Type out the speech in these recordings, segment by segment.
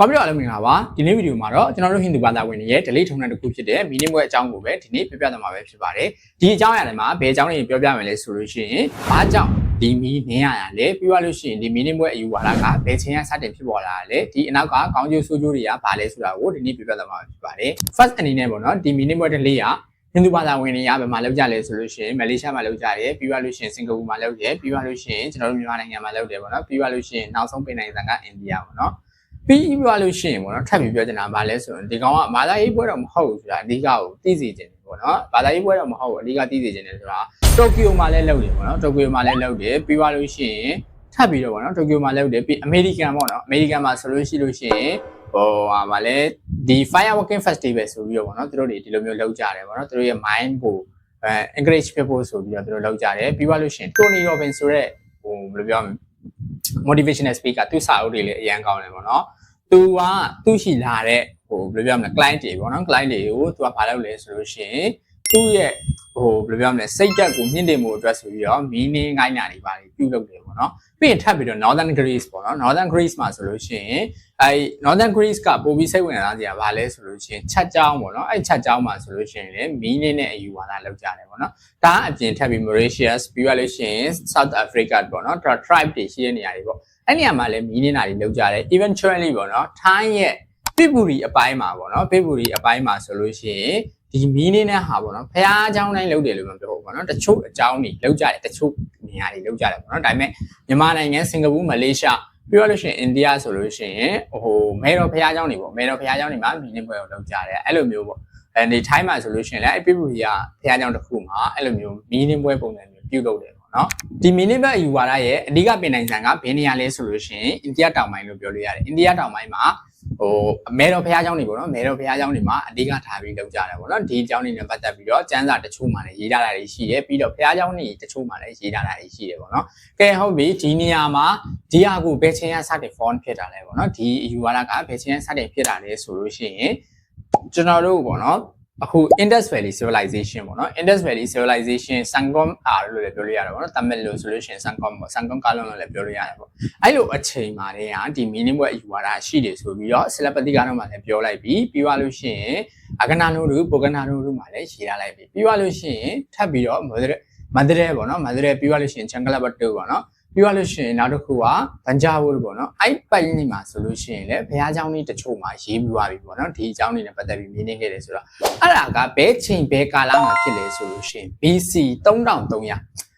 ကောင်းပြီတော့လည်းမင်္ဂလာပါဒီနေ့ဗီဒီယိုမှာတော့ကျွန်တော်တို့ဟိန္ဒူဘာသာဝင်တွေရဲ့ delay ထုံးတမ်းတစ်ခုဖြစ်တဲ့မီနစ်ဘွဲအကြောင်းကိုပဲဒီနေ့ပြပြသွားမှာပဲဖြစ်ပါတယ်ဒီအကြောင်းအရာတွေမှာဘယ်အကြောင်းတွေပြောပြမယ်လဲဆိုလို့ရှိရင်ဘာကြောင့်ဒီမီနင်းရတာလဲပြီးသွားလို့ရှိရင်ဒီမီနစ်ဘွဲအယူဝါဒကဘယ်ချိန်ကစတင်ဖြစ်ပေါ်လာတာလဲဒီအနောက်ကကောင်းကျိုးဆိုးကျိုးတွေကဘာလဲဆိုတာကိုဒီနေ့ပြပြသွားမှာဖြစ်ပါတယ် first အနေနဲ့ပေါ့နော်ဒီမီနစ်ဘွဲ delay ကဟိန္ဒူဘာသာဝင်တွေကဘယ်မှာလောက်ကြလဲဆိုလို့ရှိရင်မလေးရှားမှာလောက်ကြတယ်ပြီးသွားလို့ရှိရင်စင်ကာပူမှာလောက်တယ်ပြီးသွားလို့ရှိရင်ကျွန်တော်တို့မြန်မာနိုင်ငံမှာလောက်တယ်ပေါ့နော်ပြီးသွားလို့ရှိရင်နောက်ဆုံးပင်နိုင်ငံကအိန္ဒိယပေါ့နော် ပြီးပြလို့ရှိရင်ပေါ့နော်ထပ်ပြီးပြောချင်တာဗာလဲဆိုရင်ဒီကောင်ကဘာသာရေးပွဲတော့မဟုတ်ဘူးဆိုတာအဓိကကိုသိစေချင်တယ်ပေါ့နော်ဘာသာရေးပွဲတော့မဟုတ်ဘူးအဓိကသိစေချင်တယ်ဆိုတာတိုကျိုမှာလည်းလုပ်တယ်ပေါ့နော်တိုကျိုမှာလည်းလုပ်တယ်ပြီးသွားလို့ရှိရင်ထပ်ပြီးတော့ပေါ့နော်တိုကျိုမှာလုပ်တယ်ပြီးအမေရိကန်ပေါ့နော်အမေရိကန်မှာဆိုလို့ရှိလို့ရှိရင်ဟိုဟာဗာလဲဒီ fireworking festival ဆိုပြီးတော့ပေါ့နော်သူတို့တွေဒီလိုမျိုးလုပ်ကြတယ်ပေါ့နော်သူတို့ရဲ့ mind ကိုအဲ encourage ဖြစ်ဖို့ဆိုပြီးတော့သူတို့လုပ်ကြတယ်ပြီးသွားလို့ရှိရင် Tony Robbins ဆိုတဲ့ဟိုဘယ်လိုပြောမလဲ motivational speaker သူစာအုပ်တွေလည်းအရန်ကောင်းတယ်ပေါ့နော် သူကသူ့ရှိလာတဲ့ဟိုဘယ်လိုပြောမလဲ client တွေပေါ့နော် client တွေကိုသူကဘာလုပ်လဲဆိုလို့ရှိရင်သူ့ရဲ့ဟိုဘယ်လိုပြောမလဲစိတ်ဓာတ်ကိုမြင့်တင်မှုအတွက်ဆိုပြီးတော့ meaning ခိုင်းတာတွေပါပြုလုပ်တယ်ပေါ့နော်ပြီးရင်ထပ်ပြီးတော့ northern greece ပေါ့နော် northern greece မှာဆိုလို့ရှိရင်အဲ northern greece ကပိုပြီးစိတ်ဝင်စားစရာဘာလဲဆိုလို့ရှိရင်ချက်ကြောင်းပေါ့နော်အဲ့ချက်ကြောင်းမှာဆိုလို့ရှိရင်လေ meaning နဲ့အယူဝါဒလောက်ကြတယ်ပေါ့နော်ဒါအပြင်ထပ်ပြီး Mauritius ပြီးရလို့ရှိရင် South Africa ပေါ့နော် tribe တွေရှိတဲ့နေရာတွေပေါ့ အဲ့နေရာမှာလည်းမီးနေတာတွေလောက်ကြတယ် eventually ပေါ့နော်ထိုင်းရဲ့ပိပူရီအပိုင်းမှာပေါ့နော်ပိပူရီအပိုင်းမှာဆိုလို့ရှိရင်ဒီမီးနေတဲ့ဟာပေါ့နော်ဖះအကြောင်းတိုင်းလောက်တယ်လို့မပြောဘူးပေါ့နော်တချို့အကြောင်းတွေလောက်ကြတယ်တချို့နေရာတွေလောက်ကြတယ်ပေါ့နော်ဒါပေမဲ့မြန်မာနိုင်ငံစင်ကာပူမလေးရှားပြောလို့ရှိရင်အိန္ဒိယဆိုလို့ရှိရင်ဟိုမဲတော်ဖះအကြောင်းတွေပေါ့မဲတော်ဖះအကြောင်းတွေမှာမီးနေပွဲကိုလောက်ကြတယ်အဲ့လိုမျိုးပေါ့အဲဒီထိုင်းမှာဆိုလို့ရှိရင်လည်းအဲ့ပိပူရီကဖះအကြောင်းတစ်ခုမှာအဲ့လိုမျိုးမီးနေပွဲပုံစံမျိုးပြုလုပ်တယ် နော်ဒီမီနစ်ဘတ်ယူဝါဒရဲ့အဓိကပင်နိုင်ဆန်ကဘယ်နေရာလဲဆိုလို့ရှိရင်အိန္ဒိယတောင်ပိုင်းလို့ပြောလို့ရတယ်အိန္ဒိယတောင်ပိုင်းမှာဟိုအမဲတော်ဖះเจ้าတွေပေါ့နော်မဲတော်ဖះเจ้าတွေမှာအဓိကထားပြီးလုပ်ကြတယ်ပေါ့နော်ဒီเจ้าတွေနဲ့ပတ်သက်ပြီးတော့စံစာတချို့မှာလည်းရေးထားတာတွေရှိတယ်ပြီးတော့ဖះเจ้าတွေတချို့မှာလည်းရေးထားတာတွေရှိတယ်ပေါ့နော်ကဲဟုတ်ပြီဒီနေရာမှာဒီဟာကိုဘယ်ချိန်ကစတဲ့ font ဖြစ်တာလဲပေါ့နော်ဒီယူဝါဒကဘယ်ချိန်ကစတဲ့ဖြစ်တာလဲဆိုလို့ရှိရင်ကျွန်တော်တို့ပေါ့နော် အခု Indus Valley Civilization ပေါ့နော် Indus Valley Civilization Sangam အားလို့လည်းပြောလို့ရတယ်ပေါ့နော်တမန်လို့ဆိုလို့ရှိရင် Sangam ပေါ့ Sangam ကားလုံးလို့လည်းပြောလို့ရတယ်ပေါ့အဲ့လိုအချိန်မှာတည်းဟာဒီ meaning ဘွဲ့အယူဝါဒရှိတယ်ဆိုပြီးတော့ celebrity ကတော့မှလည်းပြောလိုက်ပြီးပြီးသွားလို့ရှိရင်အကနာနိုတို့ပိုကနာနိုတို့မှလည်းရေးထားလိုက်ပြီးပြီးသွားလို့ရှိရင်ထပ်ပြီးတော့မဒရမဒရပေါ့နော်မဒရပြီးသွားလို့ရှိရင် Changala Battu ပေါ့နော် ပြီးသွားလို့ရှိရင်နောက်တစ်ခုကဗန်ဂျာဝတ်ပေါ့နော်အဲ့ပိုင်နေမှာဆိုလို့ရှိရင်လည်းဘုရားကျောင်းလေးတချို့မှာရေးပြီးသွားပြီပေါ့နော်ဒီအကြောင်းလေးနဲ့ပတ်သက်ပြီး meaning ခဲ့တယ်ဆိုတော့အဲ့ဒါကဘဲချိန်ဘဲကာလမှာဖြစ်လေဆိုလို့ရှိရင် BC 3300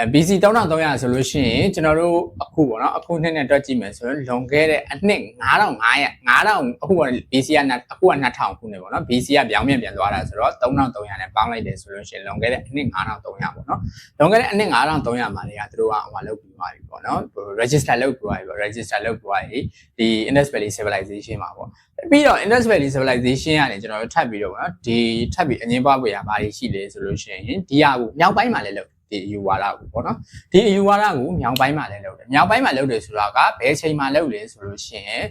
အဲ BC 3300ဆိုလို့ရှိရင်ကျွန်တော်တို့အခုပေါ့နော်အခုနှစ်နဲ့တွက်ကြည့်မယ်ဆိုရင်လွန်ခဲ့တဲ့အနှစ်9500 9000အခုက BC ကအခုက2000ခုနှစ်ပေါ့နော် BC ကပြောင်းပြန်ပြန်သွားတာဆိုတော့3300နဲ့ပေါင်းလိုက်တယ်ဆိုလို့ရှိရင်လွန်ခဲ့တဲ့အနှစ်9300ပေါ့နော်လွန်ခဲ့တဲ့အနှစ်9300မှာတွေကသူတို့ကဟိုမှာလုပ်ပြီးသွားပြီပေါ့နော် register လုပ်ပြီးသွားပြီပေါ့ register လုပ်ပြီးသွားပြီဒီ Indus Valley Civilization မှာပေါ့ပြီးတော့ Indus Valley Civilization ကနေကျွန်တော်တို့ထပ်ပြီးတော့ပေါ့နော်ဒီထပ်ပြီးအငင်းပွားပွေရဘာတွေရှိလဲဆိုလို့ရှိရင်ဒီဟာကိုမြောက်ပိုင်းမှာလည်းလုပ် ဒီအယူဝါဒကိုပေါ့နော်ဒီအယူဝါဒကိုမြောက်ပိုင်းမှာလည်းလုပ်တယ်မြောက်ပိုင်းမှာလုပ်တယ်ဆိုတာကဘယ်ချိန်မှာလုပ်လဲဆိုလို့ရှိရင်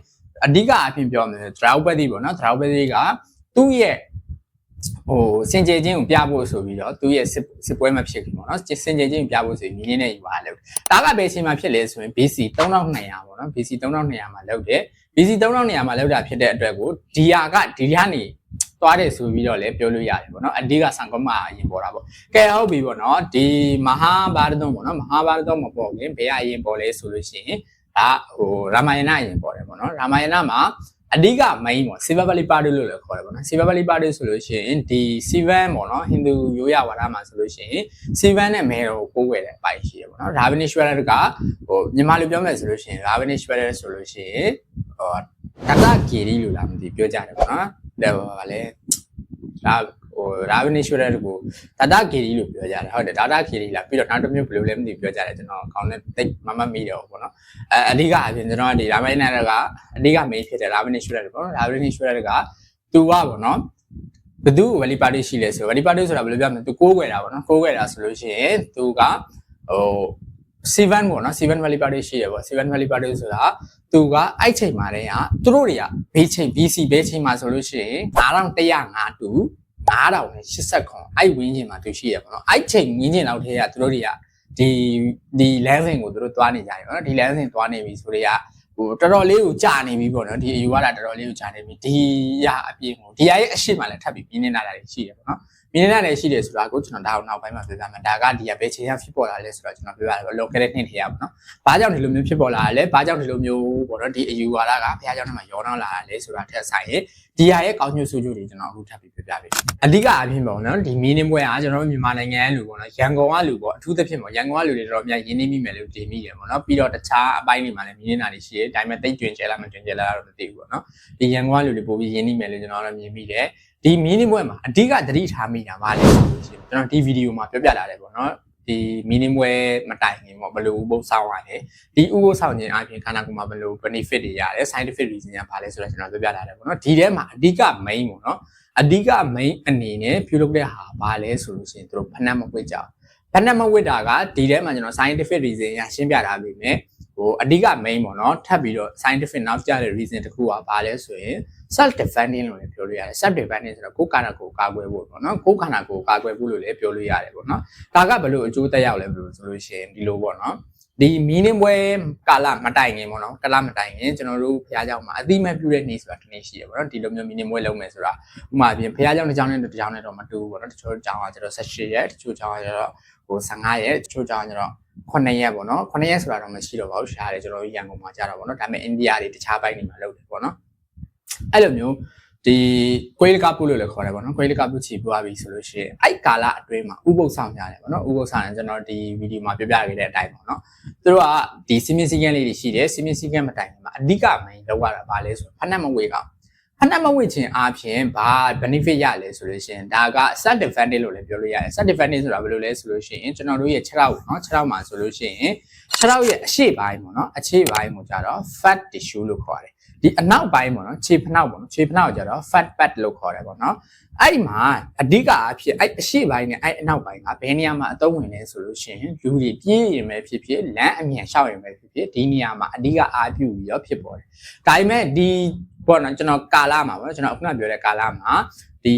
အဓိကအဖြစ်ပြောမယ်ဒရာဝပတိပေါ့နော်ဒရာဝပတိကသူ့ရဲ့ဟိုစင်ကြယ်ချင်းကိုပြဖို့ဆိုပြီးတော့သူ့ရဲ့စစ်စစ်ပွဲမဖြစ်ဘူးပေါ့နော်စင်ကြယ်ချင်းကိုပြဖို့ဆိုပြီးမြင်းနဲ့ယူပါလို့ဒါကဘယ်ချိန်မှာဖြစ်လဲဆိုရင် BC 3200ပေါ့နော် BC 3200မှာလုပ်တယ် BC 3200မှာလောက်တာဖြစ်တဲ့အတွက်ကိုဒီဟာကဒီကနေ သွားတယ်ဆိုပြီးတော့လည်းပြောလို့ရတယ်ပေါ့နော်အဓိကစံကောမှာအရင်ပေါ်တာပေါ့ကဲဟုတ်ပြီပေါ့နော်ဒီမဟာဗာရဒုံပေါ့နော်မဟာဗာရဒုံမပေါ်ခင်ဘယ်အရင်ပေါ်လဲဆိုလို့ရှိရင်ဒါဟိုရာမာယဏအရင်ပေါ်တယ်ပေါ့နော်ရာမာယဏမှာအဓိက main ပေါ့ Sivapali Party လို့လည်းခေါ်တယ်ပေါ့နော် Sivapali Party ဆိုလို့ရှိရင်ဒီ Sivan ပေါ့နော်ဟိန္ဒူရိုးရာဝါဒမှာဆိုလို့ရှိရင် Sivan နဲ့မဲတော်ကိုကိုးကွယ်တဲ့အပိုင်ရှိတယ်ပေါ့နော် Ravinishwara ကဟိုမြန်မာလိုပြောမယ်ဆိုလို့ရှိရင် Ravinishwara ဆိုလို့ရှိရင်ဟိုတတဂီရီလို့လာမသိပြောကြတယ်ပေါ့နော် ဒါပါလေဒါဟို Ravinishwara ကိုတတဂီရီလို့ပြောကြတယ်ဟုတ်တယ်တတဂီရီလားပြီးတော့နောက်တစ်မျိုးဘယ်လိုလဲမသိပြောကြတယ်ကျွန်တော်အကောင့်နဲ့တိတ်မမမိတော့ဘူးပေါ့နော်အဲအဓိကအပြင်ကျွန်တော်ကဒီ Ravinishwara ကအဓိက main ဖြစ်တယ် Ravinishwara ပေါ့နော် Ravinishwara ကသူကပေါ့နော်ဘသူ့ဝလီပါတီရှိလဲဆိုဝလီပါတီဆိုတာဘယ်လိုပြောမလဲသူကိုးကွယ်တာပေါ့နော်ကိုးကွယ်တာဆိုလို့ရှိရင်သူကဟို Seven ပေါ့နော် Seven Valley Party ရှိရပေါ့ Seven Valley Party ဆိုတာသူကအဲ့ချိန်မှာတည်းကသူတို့တွေကဘေးချိန် BC ဘေးချိန်မှာဆိုလို့ရှိရင်9105တူ9080ခွန်အဲ့ဝင်းကျင်မှာသူရှိရပေါ့နော်အဲ့ချိန်ဝင်းကျင်လောက်တည်းကသူတို့တွေကဒီဒီ level ကိုသူတို့သွားနေကြတယ်ပေါ့နော်ဒီ level သွားနေပြီဆိုတော့ဟဟိုတော်တော်လေးကိုကြာနေပြီပေါ့နော်ဒီအယူဝါဒတော်တော်လေးကိုကြာနေပြီဒီရအပြင်ကိုဒီရရဲ့အရှိမှလည်းထပ်ပြီးပြင်းနေတာလည်းရှိတယ်ပေါ့နော် ပြင်းနေတာလည်းရှိတယ်ဆိုတာကိုကျွန်တော်ဒါအောင်နောက်ပိုင်းမှာပြောပြမယ်ဒါကဒီရပဲချိန်ရဖြစ်ပေါ်လာလဲဆိုတော့ကျွန်တော်ပြောရတယ်လောကတဲ့နှစ်ထရပါပေါ့နော်ဘာကြောင့်ဒီလိုမျိုးဖြစ်ပေါ်လာလဲဘာကြောင့်ဒီလိုမျိုးပေါ့နော်ဒီအယူဝါဒကဘုရားကျောင်းထဲမှာရောနှောင်းလာတာလဲဆိုတာထက်ဆိုင်ရင်ဒီရရဲ့ကောင်းကျိုးဆိုးကျိုးတွေကျွန်တော်အခုထပ်ပြီးပြောပြပေးအဓိကအပြင်ပေါ့နော်ဒီမီနင်းပွဲကကျွန်တော်တို့မြန်မာနိုင်ငံလူပေါ့နော်ရန်ကုန်ကလူပေါ့အထူးသဖြင့်ပေါ့ရန်ကုန်ကလူတွေတော်တော်များရင်းနှီးမိမယ်လို့တင်မိတယ်ပေါ့နော်ပြီးတော့တခြားအပိုင်းတွေမှာလည်းမီနင်းတာတွေရှိတယ်ဒါပေမဲ့တိတ်ကျွင်ကျဲလားမကျွင်ကျဲလားတော့မသိဘူးပေါ့နော်ဒီရန်ကုန်ကလူတွေပို့ပြီးရင်းနှီးမယ်လို့ကျွန်တော်တို့မြင်မိတယ် ဒီမီနင်းပွဲမှာအဓိကသတိထားမိတာပါလေဆိုလို့ရှိရင်ကျွန်တော်ဒီဗီဒီယိုမှာပြောပြလာတယ်ပေါ့နော်ဒီမီနင်းပွဲမတိုင်ခင်ပေါ့ဘယ်လိုဥပုသ်ဆောင်ရတယ်ဒီဥပုသ်ဆောင်ခြင်းအပြင်ခန္ဓာကိုယ်မှာဘယ်လို benefit တွေရတယ် scientific reason ညာပါလဲဆိုတော့ကျွန်တော်ပြောပြလာတယ်ပေါ့နော်ဒီထဲမှာအဓိက main ပေါ့နော်အဓိက main အနေနဲ့ပြုလုပ်တဲ့ဟာဘာလဲဆိုလို့ရှိရင်တို့ဖဏတ်မပွေ့ကြအောင်ဖဏတ်မဝစ်တာကဒီထဲမှာကျွန်တော် scientific reason ရရှင်းပြထားပြီမယ်ဟိုအဓိက main ပေါ့နော်ထပ်ပြီးတော့ scientific နောက်ကျတဲ့ reason တစ်ခုကဘာလဲဆိုရင် self defending လို့လည်းပြောလို့ရတယ် self defending ဆိုတော့ကိုယ်ခန္ဓာကိုယ်ကာကွယ်ဖို့ပေါ့နော်ကိုယ်ခန္ဓာကိုယ်ကာကွယ်ဖို့လို့လည်းပြောလို့ရတယ်ပေါ့နော်ဒါကဘယ်လိုအကျိုးသက်ရောက်လဲဘယ်လိုဆိုလို့ရှိရင်ဒီလိုပေါ့နော်ဒီမီနင်းပွဲကာလမတိုင်ခင်ပေါ့နော်ကာလမတိုင်ခင်ကျွန်တော်တို့ဘုရားကျောင်းမှာအတိမတ်ပြုတဲ့နေ့ဆိုတာတစ်နေ့ရှိတယ်ပေါ့နော်ဒီလိုမျိုးမီနင်းပွဲလုပ်မယ်ဆိုတာဥပမာပြင်ဘုရားကျောင်းတစ်ကျောင်းနဲ့တစ်ကျောင်းနဲ့တော့မတူဘူးပေါ့နော်တချို့ကျောင်းကကျတော့18ရက်တချို့ကျောင်းကကျတော့ဟို15ရက်တချို့ကျောင်းကကျတော့9ရက်ပေါ့နော်9ရက်ဆိုတာတော့မရှိတော့ပါဘူးရှားတယ်ကျွန်တော်တို့ရန်ကုန်မှာကြာတော့ပေါ့နော်ဒါပေမဲ့အိန္ဒိယတွေတခြားဘက်တွေမှာလုပ်တယ်ပေါ့နော် အဲ့လိုမျိုးဒီကွေးတကပုလို့လည်းခေါ်တယ်ပေါ့နော်ကွေးတကပုချီပွားပြီဆိုလို့ရှိရင်အဲ့ကာလအတွင်းမှာဥပုသ်ဆောင်ရတယ်ပေါ့နော်ဥပုသ်ဆောင်ရင်ကျွန်တော်ဒီဗီဒီယိုမှာပြောပြခဲ့တဲ့အတိုင်းပေါ့နော်သူတို့ကဒီစီမင်းစည်းကမ်းလေးတွေရှိတယ်စီမင်းစည်းကမ်းမတိုင်မှာအဓိက main လောက်ရတာဘာလဲဆိုတော့ဖက်နှက်မဝေးကောင်ဖက်နှက်မဝေးခြင်းအပြင်ဘာ benefit ရလဲဆိုလို့ရှိရင်ဒါက side advantage လို့လည်းပြောလို့ရတယ် side advantage ဆိုတာဘယ်လိုလဲဆိုလို့ရှိရင်ကျွန်တော်တို့ရဲ့6လောက်ပေါ့နော်6လောက်မှာဆိုလို့ရှိရင်6လောက်ရဲ့အရှိပိုင်းပေါ့နော်အရှိပိုင်းကိုကြတော့ fat tissue လို့ခေါ်တယ် ဒီအနောက်ပိုင်းပေါ့နော်ခြေဖနှောက်ပေါ့နော်ခြေဖနှောက်ကြတော့ fat pad လို့ခေါ်တယ်ပေါ့နော်အဲ့ဒီမှာအဓိကအဖြစ်အဲ့အရှိပိုင်းနဲ့အဲ့အနောက်ပိုင်းကဘယ်နေရာမှာအသုံးဝင်လဲဆိုလို့ရှိရင်လူတွေပြေးရင်ပဲဖြစ်ဖြစ်လမ်းအမြန်ရှောက်ရင်ပဲဖြစ်ဖြစ်ဒီနေရာမှာအဓိကအားပြုပြီးတော့ဖြစ်ပေါ်တယ်ဒါပေမဲ့ဒီပေါ့နော်ကျွန်တော်ကာလာမှာပေါ့နော်ကျွန်တော်အခုနပြောတဲ့ကာလာမှာဒီ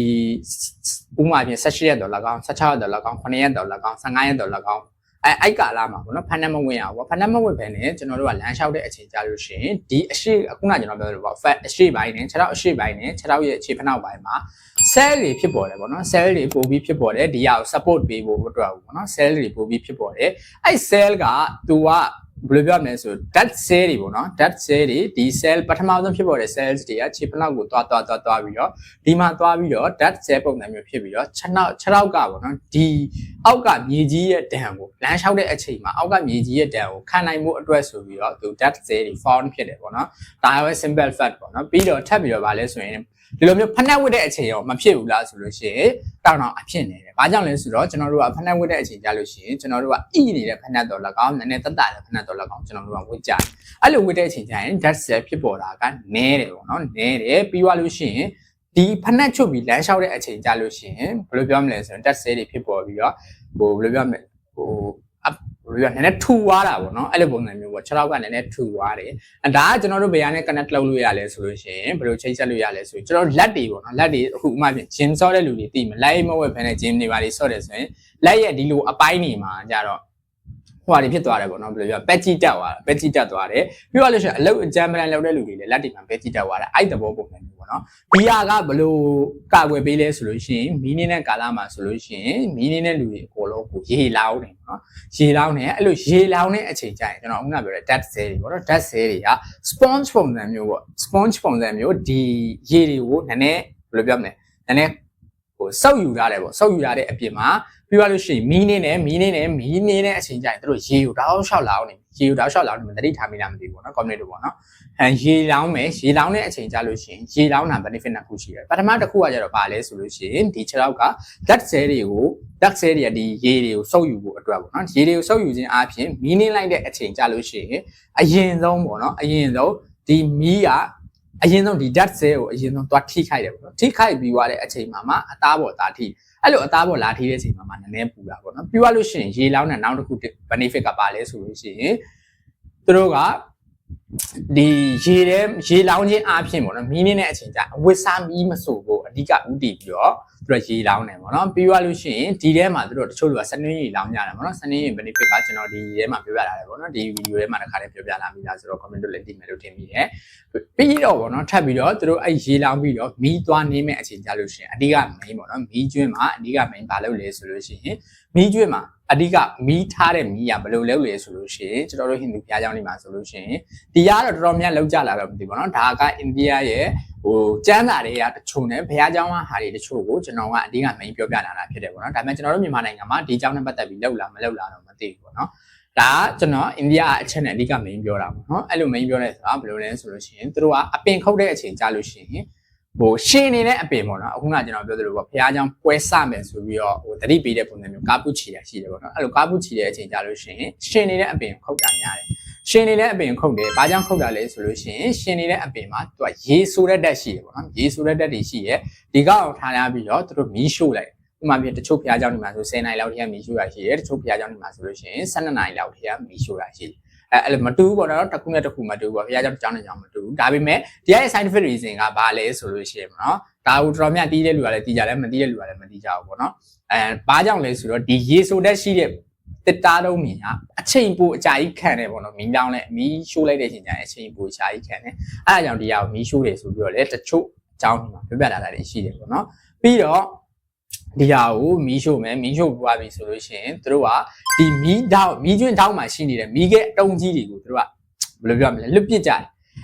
ဥမာပြင်18ရက်တော့၎င်း16ရက်တော့၎င်း9ရက်တော့၎င်း15ရက်တော့၎င်း အဲအဲ့ကာလာမှာပေါ့နော်ဖန်နမဝင်ရပေါ့ဖန်နမဝင်ပဲနဲ့ကျွန်တော်တို့ကလမ်းလျှောက်တဲ့အချိန်ကြာလို့ရှိရင်ဒီအရှိအခုနကျွန်တော်ပြောလို့ပေါ့ fat အရှိပိုင်းနဲ့ခြေထောက်အရှိပိုင်းနဲ့ခြေထောက်ရဲ့အခြေဖနှောက်ပိုင်းမှာ cell တွေဖြစ်ပေါ်တယ်ပေါ့နော် cell တွေပို့ပြီးဖြစ်ပေါ်တယ်ဒီဟာကို support ပေးဖို့အတွက်ပေါ့နော် cell တွေပို့ပြီးဖြစ်ပေါ်တယ်အဲ့ cell ကသူက ဘယ်လိုပြောမလဲဆို dead cell တွေပေါ့နော် dead cell တွေဒီ cell ပထမဆုံးဖြစ်ပေါ်တဲ့ cells တွေကခြေဖနှောက်ကိုတွားတွားတွားတွားပြီးတော့ဒီမှာတွားပြီးတော့ dead cell ပုံစံမျိုးဖြစ်ပြီးတော့ခြေထောက်ခြေထောက်ကပေါ့နော်ဒီအောက်ကမြေကြီးရဲ့ဒဏ်ကိုလမ်းလျှောက်တဲ့အချိန်မှာအောက်ကမြေကြီးရဲ့ဒဏ်ကိုခံနိုင်မှုအတွက်ဆိုပြီးတော့သူ dead cell တွေ found ဖြစ်တယ်ပေါ့နော်ဒါပဲ simple fact ပေါ့နော်ပြီးတော့ထပ်ပြီးတော့ဗာလဲဆိုရင် ဒီလိုမျိုးဖနှက်ဝတ်တဲ့အချိန်ရောမဖြစ်ဘူးလားဆိုလို့ရှိရင်တောင်းတော့အဖြစ်နေတယ်။ဘာကြောင့်လဲဆိုတော့ကျွန်တော်တို့ကဖနှက်ဝတ်တဲ့အချိန်ကြာလို့ရှိရင်ကျွန်တော်တို့ကဣနေတဲ့ဖနှက်တော်၎င်းနည်းနည်းတက်တာတဲ့ဖနှက်တော်၎င်းကျွန်တော်တို့ကဝတ်ကြတယ်။အဲ့လိုဝတ်တဲ့အချိန်ကျရင် dead cell ဖြစ်ပေါ်တာကနည်းတယ်ပေါ့နော်။နည်းတယ်ပြီးသွားလို့ရှိရင်ဒီဖနှက်ချုပ်ပြီးလမ်းလျှောက်တဲ့အချိန်ကြာလို့ရှိရင်ဘယ်လိုပြောမလဲဆိုရင် dead cell တွေဖြစ်ပေါ်ပြီးတော့ဟိုဘယ်လိုပြောမလဲဟို ဘယ်လိုပြောနည်းနည်းထူသွားတာပေါ့နော်အဲ့လိုပုံစံမျိုးပေါ့6ထောက်ကနည်းနည်းထူသွားတယ်အဲဒါကကျွန်တော်တို့ဘယ်ကနေ connect လုပ်လို့ရလဲဆိုလို့ရှိရင်ဘယ်လိုချိတ်ဆက်လို့ရလဲဆိုရင်ကျွန်တော်လက်တွေပေါ့နော်လက်တွေအခုဥပမာဖြင့် gym ဆော့တဲ့လူတွေသိမလိုက်မဝက်ဖဲနဲ့ gym တွေပါတွေဆော့တယ်ဆိုရင်လက်ရဲ့ဒီလိုအပိုင်းနေမှာကြတော့ ဟိုဟာတွေဖြစ်သွားတယ်ပေါ့နော်ဘယ်လိုပြောပက်ကြီးတက်သွားတာပက်ကြီးတက်သွားတယ်ပြီးတော့လို့ရှိရင်အလုပ်အကြမ်းပန်လုပ်တဲ့လူတွေလည်းလက်တွေမှာပက်ကြီးတက်သွားတယ်အဲ့တဘောပုံစံမျိုးပေါ့နော်ဒီဟာကဘယ်လိုကာကွယ်ပေးလဲဆိုလို့ရှိရင်မီးနေတဲ့ကာလမှာဆိုလို့ရှိရင်မီးနေတဲ့လူတွေအကုန်လုံးကိုရေလောင်းနေနော်ရေလောင်းနေအဲ့လိုရေလောင်းတဲ့အချိန်ကျရင်ကျွန်တော်အခုနပြောတဲ့ dead cell တွေပေါ့နော် dead cell တွေက sponge ပုံစံမျိုးပေါ့ sponge ပုံစံမျိုးဒီရေတွေကိုနည်းနည်းဘယ်လိုပြောမလဲနည်းနည်း ဟိုစောက်ယူထားတယ်ပေါ့စောက်ယူရတဲ့အပြင်မှာပြီးသွားလို့ရှိရင်မီးနေနဲ့မီးနေနဲ့မီးနေတဲ့အချိန်ကျရင်တို့ရေကိုတောက်လျှောက်လောင်းနေရေကိုတောက်လျှောက်လောင်းနေမတတိထားမိလားမသိဘူးပေါ့နော် community ပေါ့နော်အဲရေလောင်းမယ်ရေလောင်းတဲ့အချိန်ကျလို့ရှိရင်ရေလောင်းတာ benefit နှစ်ခုရှိတယ်ပထမတစ်ခုကကျတော့ဗာလဲဆိုလို့ရှိရင်ဒီခြေထောက်က dead cell တွေကို dead cell တွေကဒီရေတွေကိုစုပ်ယူဖို့အတွက်ပေါ့နော်ရေတွေကိုစုပ်ယူခြင်းအပြင်မီးနေလိုက်တဲ့အချိန်ကျလို့ရှိရင်အရင်ဆုံးပေါ့နော်အရင်ဆုံးဒီမီးက အရင်ဆုံးဒီ dead cell ကိုအရင်ဆုံးသွားထိခိုက်တယ်ပေါ့နော်ထိခိုက်ပြီးသွားတဲ့အချိန်မှာမှအသားပေါ်သားထိအဲ့လိုအသားပေါ်လာထိတဲ့အချိန်မှာမှနည်းနည်းပူတာပေါ့နော်ပြီးသွားလို့ရှိရင်ရေလောင်းတဲ့နောက်တစ်ခု benefit ကပါလဲဆိုလို့ရှိရင်သူတို့ကဒီရေထဲရေလောင်းခြင်းအပြင်ပေါ့နော်မီးနေတဲ့အချိန်ကျအဝစ်စားမီးမဆိုဖို့အဓိကဥတည်ပြီးတော့သူ တို့ရေလောင်းတယ်ပေါ့နော်ပြီးသွားလို့ရှိရင်ဒီထဲမှာတို့တချို့လူကစနင်းရေလောင်းကြတယ်ပေါ့နော်စနင်းရေ benefit ကကျွန်တော်ဒီထဲမှာပြောပြလာတယ်ပေါ့နော်ဒီဗီဒီယိုထဲမှာတစ်ခါတည်းပြောပြလာမိလားဆိုတော့ comment တို့လည်းသိမယ်လို့ထင်မိတယ်ပြီးတော့ပေါ့နော်ထပ်ပြီးတော့တို့အဲ့ရေလောင်းပြီးတော့မီးသွားနေမဲ့အချိန်ကြလို့ရှိရင်အဓိက main ပေါ့နော်မီးကျွင်းမှာအဓိက main ဘာလုပ်လဲဆိုလို့ရှိရင်မီးကျွင်းမှာအဓိကမီးထားတဲ့မီးကဘယ်လိုလုပ်လဲဆိုလို့ရှိရင်ကျွန်တော်တို့ဟိန္ဒူဘုရားကျောင်းတွေမှာဆိုလို့ရှိရင်ဒီကတော့တော်တော်များလောက်ကြလာတော့မသိဘူးပေါ့နော်ဒါကအိန္ဒိယရဲ့ဟိုကျမ်းစာတွေကတချို့နဲ့ဘုရားကျောင်းကဟာတွေတချို့ကိုကျွန်တော်ကအဓိက main ပြောပြလာတာဖြစ်တယ်ပေါ့နော်ဒါပေမဲ့ကျွန်တော်တို့မြန်မာနိုင်ငံမှာဒီကျောင်းနဲ့ပတ်သက်ပြီးလောက်လာမလောက်လာတော့မသိဘူးပေါ့နော်ဒါကကျွန်တော်အိန္ဒိယအချက်နဲ့အဓိက main ပြောတာပေါ့နော်အဲ့လို main ပြောရဲဆိုတာဘယ်လိုလဲဆိုလို့ရှိရင်သူတို့ကအပင်ခုတ်တဲ့အချိန်ကြာလို့ရှိရင် ဟိုရှင်နေတဲ့အပင်ပေါ့နော်အခုနကကျွန်တော်ပြောသလိုပေါ့ဘုရားကျောင်းပွဲစမယ်ဆိုပြီးတော့ဟိုတတိပေးတဲ့ပုံစံမျိုးကားပုချီတာရှိတယ်ပေါ့နော်အဲ့လိုကားပုချီတဲ့အချိန်ကြာလို့ရှိရင်ရှင်နေတဲ့အပင်ခုတ်တာများတယ်ရှင်နေတဲ့အပင်ခုတ်တယ်ဘာကြောင့်ခုတ်တာလဲဆိုလို့ရှိရင်ရှင်နေတဲ့အပင်မှာသူကရေဆိုတဲ့တက်ရှိတယ်ပေါ့နော်ရေဆိုတဲ့တက်တွေရှိရဲ့ဒီကောက်အောင်ထားရပြီးတော့သူတို့မီးရှို့လိုက်ဥပမာပြတချို့ဘုရားကျောင်းတွေမှာဆို10နိုင်လောက်တည်းကမီးရှို့ရရှိတယ်တချို့ဘုရားကျောင်းတွေမှာဆိုလို့ရှိရင်12နိုင်လောက်တည်းကမီးရှို့ရရှိတယ် အဲအဲ့လိုမတူဘူးပေါ့နော်တစ်ခုနဲ့တစ်ခုမတူဘူးပေါ့ဘုရားကျောင်းတစ်ကျောင်းနဲ့ကျောင်းမတူဘူးဒါပေမဲ့ဒီရဲ့ scientific reason ကဘာလဲဆိုလို့ရှိရင်ပေါ့နော်ဒါကိုတော်တော်များတီးတဲ့လူကလည်းတီးကြတယ်မတီးတဲ့လူကလည်းမတီးကြဘူးပေါ့နော်အဲဘာကြောင့်လဲဆိုတော့ဒီရေဆိုတဲ့ရှိတဲ့တစ်တားတုံးမြင်ကအချိန်ပိုအကြာကြီးခံတယ်ပေါ့နော်မီးပြောင်းလဲမီးရှိုးလိုက်တဲ့အချိန်ကျရင်အချိန်ပိုအကြာကြီးခံတယ်အဲအကြောင်းတရားကိုမီးရှိုးတယ်ဆိုပြီးတော့လေတချို့အကြောင်းဒီမှာပြပြလာတာတွေရှိတယ်ပေါ့နော်ပြီးတော့ ဒီဟာကိုမီးရှို့မယ်မီးရှို့ပွားပြီဆိုလို့ရှိရင်သူတို့ကဒီမီးတောက်မီးကျွင်းတောက်မှာရှိနေတဲ့မီးခဲအတုံးကြီးတွေကိုသူတို့ကဘယ်လိုပြောမလဲလွတ်ပစ်ကြတယ်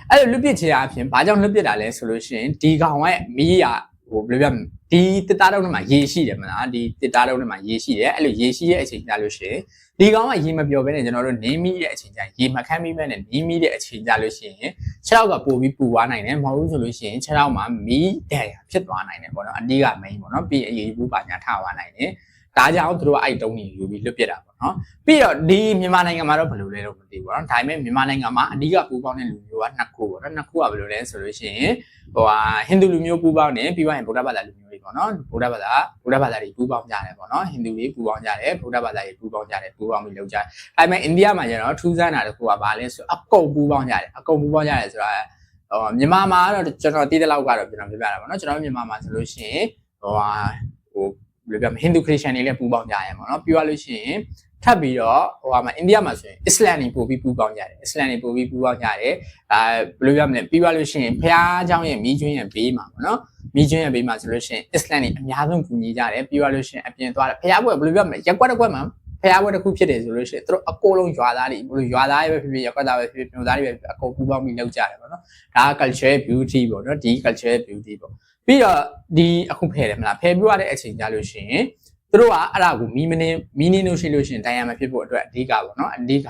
အဲ့လိုလွတ်ပစ်ခြင်းအပြင်ဘာကြောင့်လွတ်ပစ်တာလဲဆိုလို့ရှိရင်ဒီကောင်ရဲ့မီးရဟိုဘယ်လိုပြောမလဲ ဒီတစ်သားတုံးထဲမှာရေရှိတယ်မလားဒီတစ်သားတုံးထဲမှာရေရှိတယ်အဲ့လိုရေရှိရဲ့အချိန်ကြာလို့ရှိရင်ဒီကောင်ကရေမပျော်ဘဲနဲ့ကျွန်တော်တို့နင်းမိတဲ့အချိန်ကြာရေမခမ်းမိမဲ့နဲ့နင်းမိတဲ့အချိန်ကြာလို့ရှိရင်ခြေထောက်ကပို့ပြီးပူသွားနိုင်တယ်မဟုတ်ဘူးဆိုလို့ရှိရင်ခြေထောက်မှာမီးတန်ရဖြစ်သွားနိုင်တယ်ပေါ့နော်အနည်းက main ပေါ့နော်ပြီးအရေးဘူးပါညာထသွားနိုင်တယ် ဒါကြောင့်သူတို့ကအဲ့တုံးကြီးယူပြီးလွတ်ပြစ်တာပေါ့နော်ပြီးတော့ဒီမြန်မာနိုင်ငံမှာတော့ဘယ်လိုလဲတော့မသိဘူးပေါ့နော်ဒါပေမဲ့မြန်မာနိုင်ငံမှာအဓိကပူပေါင်းတဲ့လူမျိုးကနှစ်ခုပေါ့နော်နှစ်ခုကဘယ်လိုလဲဆိုလို့ရှိရင်ဟိုဟာဟိန္ဒူလူမျိုးပူပေါင်းတယ်ပြီးတော့ဗုဒ္ဓဘာသာလူမျိုးတွေပေါ့နော်ဗုဒ္ဓဘာသာဗုဒ္ဓဘာသာတွေပူပေါင်းကြတယ်ပေါ့နော်ဟိန္ဒူတွေပူပေါင်းကြတယ်ဗုဒ္ဓဘာသာတွေပူပေါင်းကြတယ်ပူပေါင်းပြီးလုပ်ကြတယ်ဒါပေမဲ့အိန္ဒိယမှာကျတော့ထူးဆန်းတာတစ်ခုကဘာလဲဆိုအကုတ်ပူပေါင်းကြတယ်အကုတ်ပူပေါင်းကြတယ်ဆိုတာဟိုမြန်မာမှာတော့ကျွန်တော်တည်တဲ့လောက်ကတော့ကျွန်တော်ပြပြတာပေါ့နော်ကျွန်တော်မြန်မာမှာဆိုလို့ရှိရင်ဟိုဟာဟို ဘယ်လိုပြောမလဲဟိန္ဒူခရစ်ယာန်တွေလည်းပူပေါင်းကြရမှာเนาะပြီးသွားလို့ရှိရင်ထပ်ပြီးတော့ဟိုဟာမှာအိန္ဒိယမှာဆိုရင်အစ္စလမ်တွေပို့ပြီးပူပေါင်းကြတယ်အစ္စလမ်တွေပို့ပြီးပူပေါင်းကြတယ်အဲဘယ်လိုပြောမလဲပြီးသွားလို့ရှိရင်ဖះเจ้าရဲ့မိကျွင်းရဲ့ဘေးမှာပေါ့နော်မိကျွင်းရဲ့ဘေးမှာဆိုလို့ရှိရင်အစ္စလမ်တွေအများဆုံးကူညီကြတယ်ပြီးသွားလို့ရှိရင်အပြင်သွားတယ်ဖះဘွယ်ဘယ်လိုပြောမလဲရက်ကွက်တစ်ကွက်မှာဖះဘွယ်တစ်ခုဖြစ်တယ်ဆိုလို့ရှိရင်သူတို့အကုန်လုံးရွာသားတွေဘယ်လိုရွာသားတွေပဲဖြစ်ဖြစ်ရက်ကွက်သားပဲဖြစ်ဖြစ်မြို့သားတွေပဲအကုန်ပူပေါင်းပြီးလုပ်ကြတယ်ပေါ့နော်ဒါက culture beauty ပေါ့နော်ဒီ culture beauty ပေါ့ ပြီးတော့ဒီအခုဖယ်တယ်မလားဖယ်ပြရတဲ့အချိန်ကြလို့ရှိရင်သူတို့ကအဲ့ဒါကိုမီးမနေမီးနေလို့ရှိလို့ရှိရင်ဒိုင်ယာမဖြစ်ဖို့အတွက်အဓိကပေါ့နော်အဓိက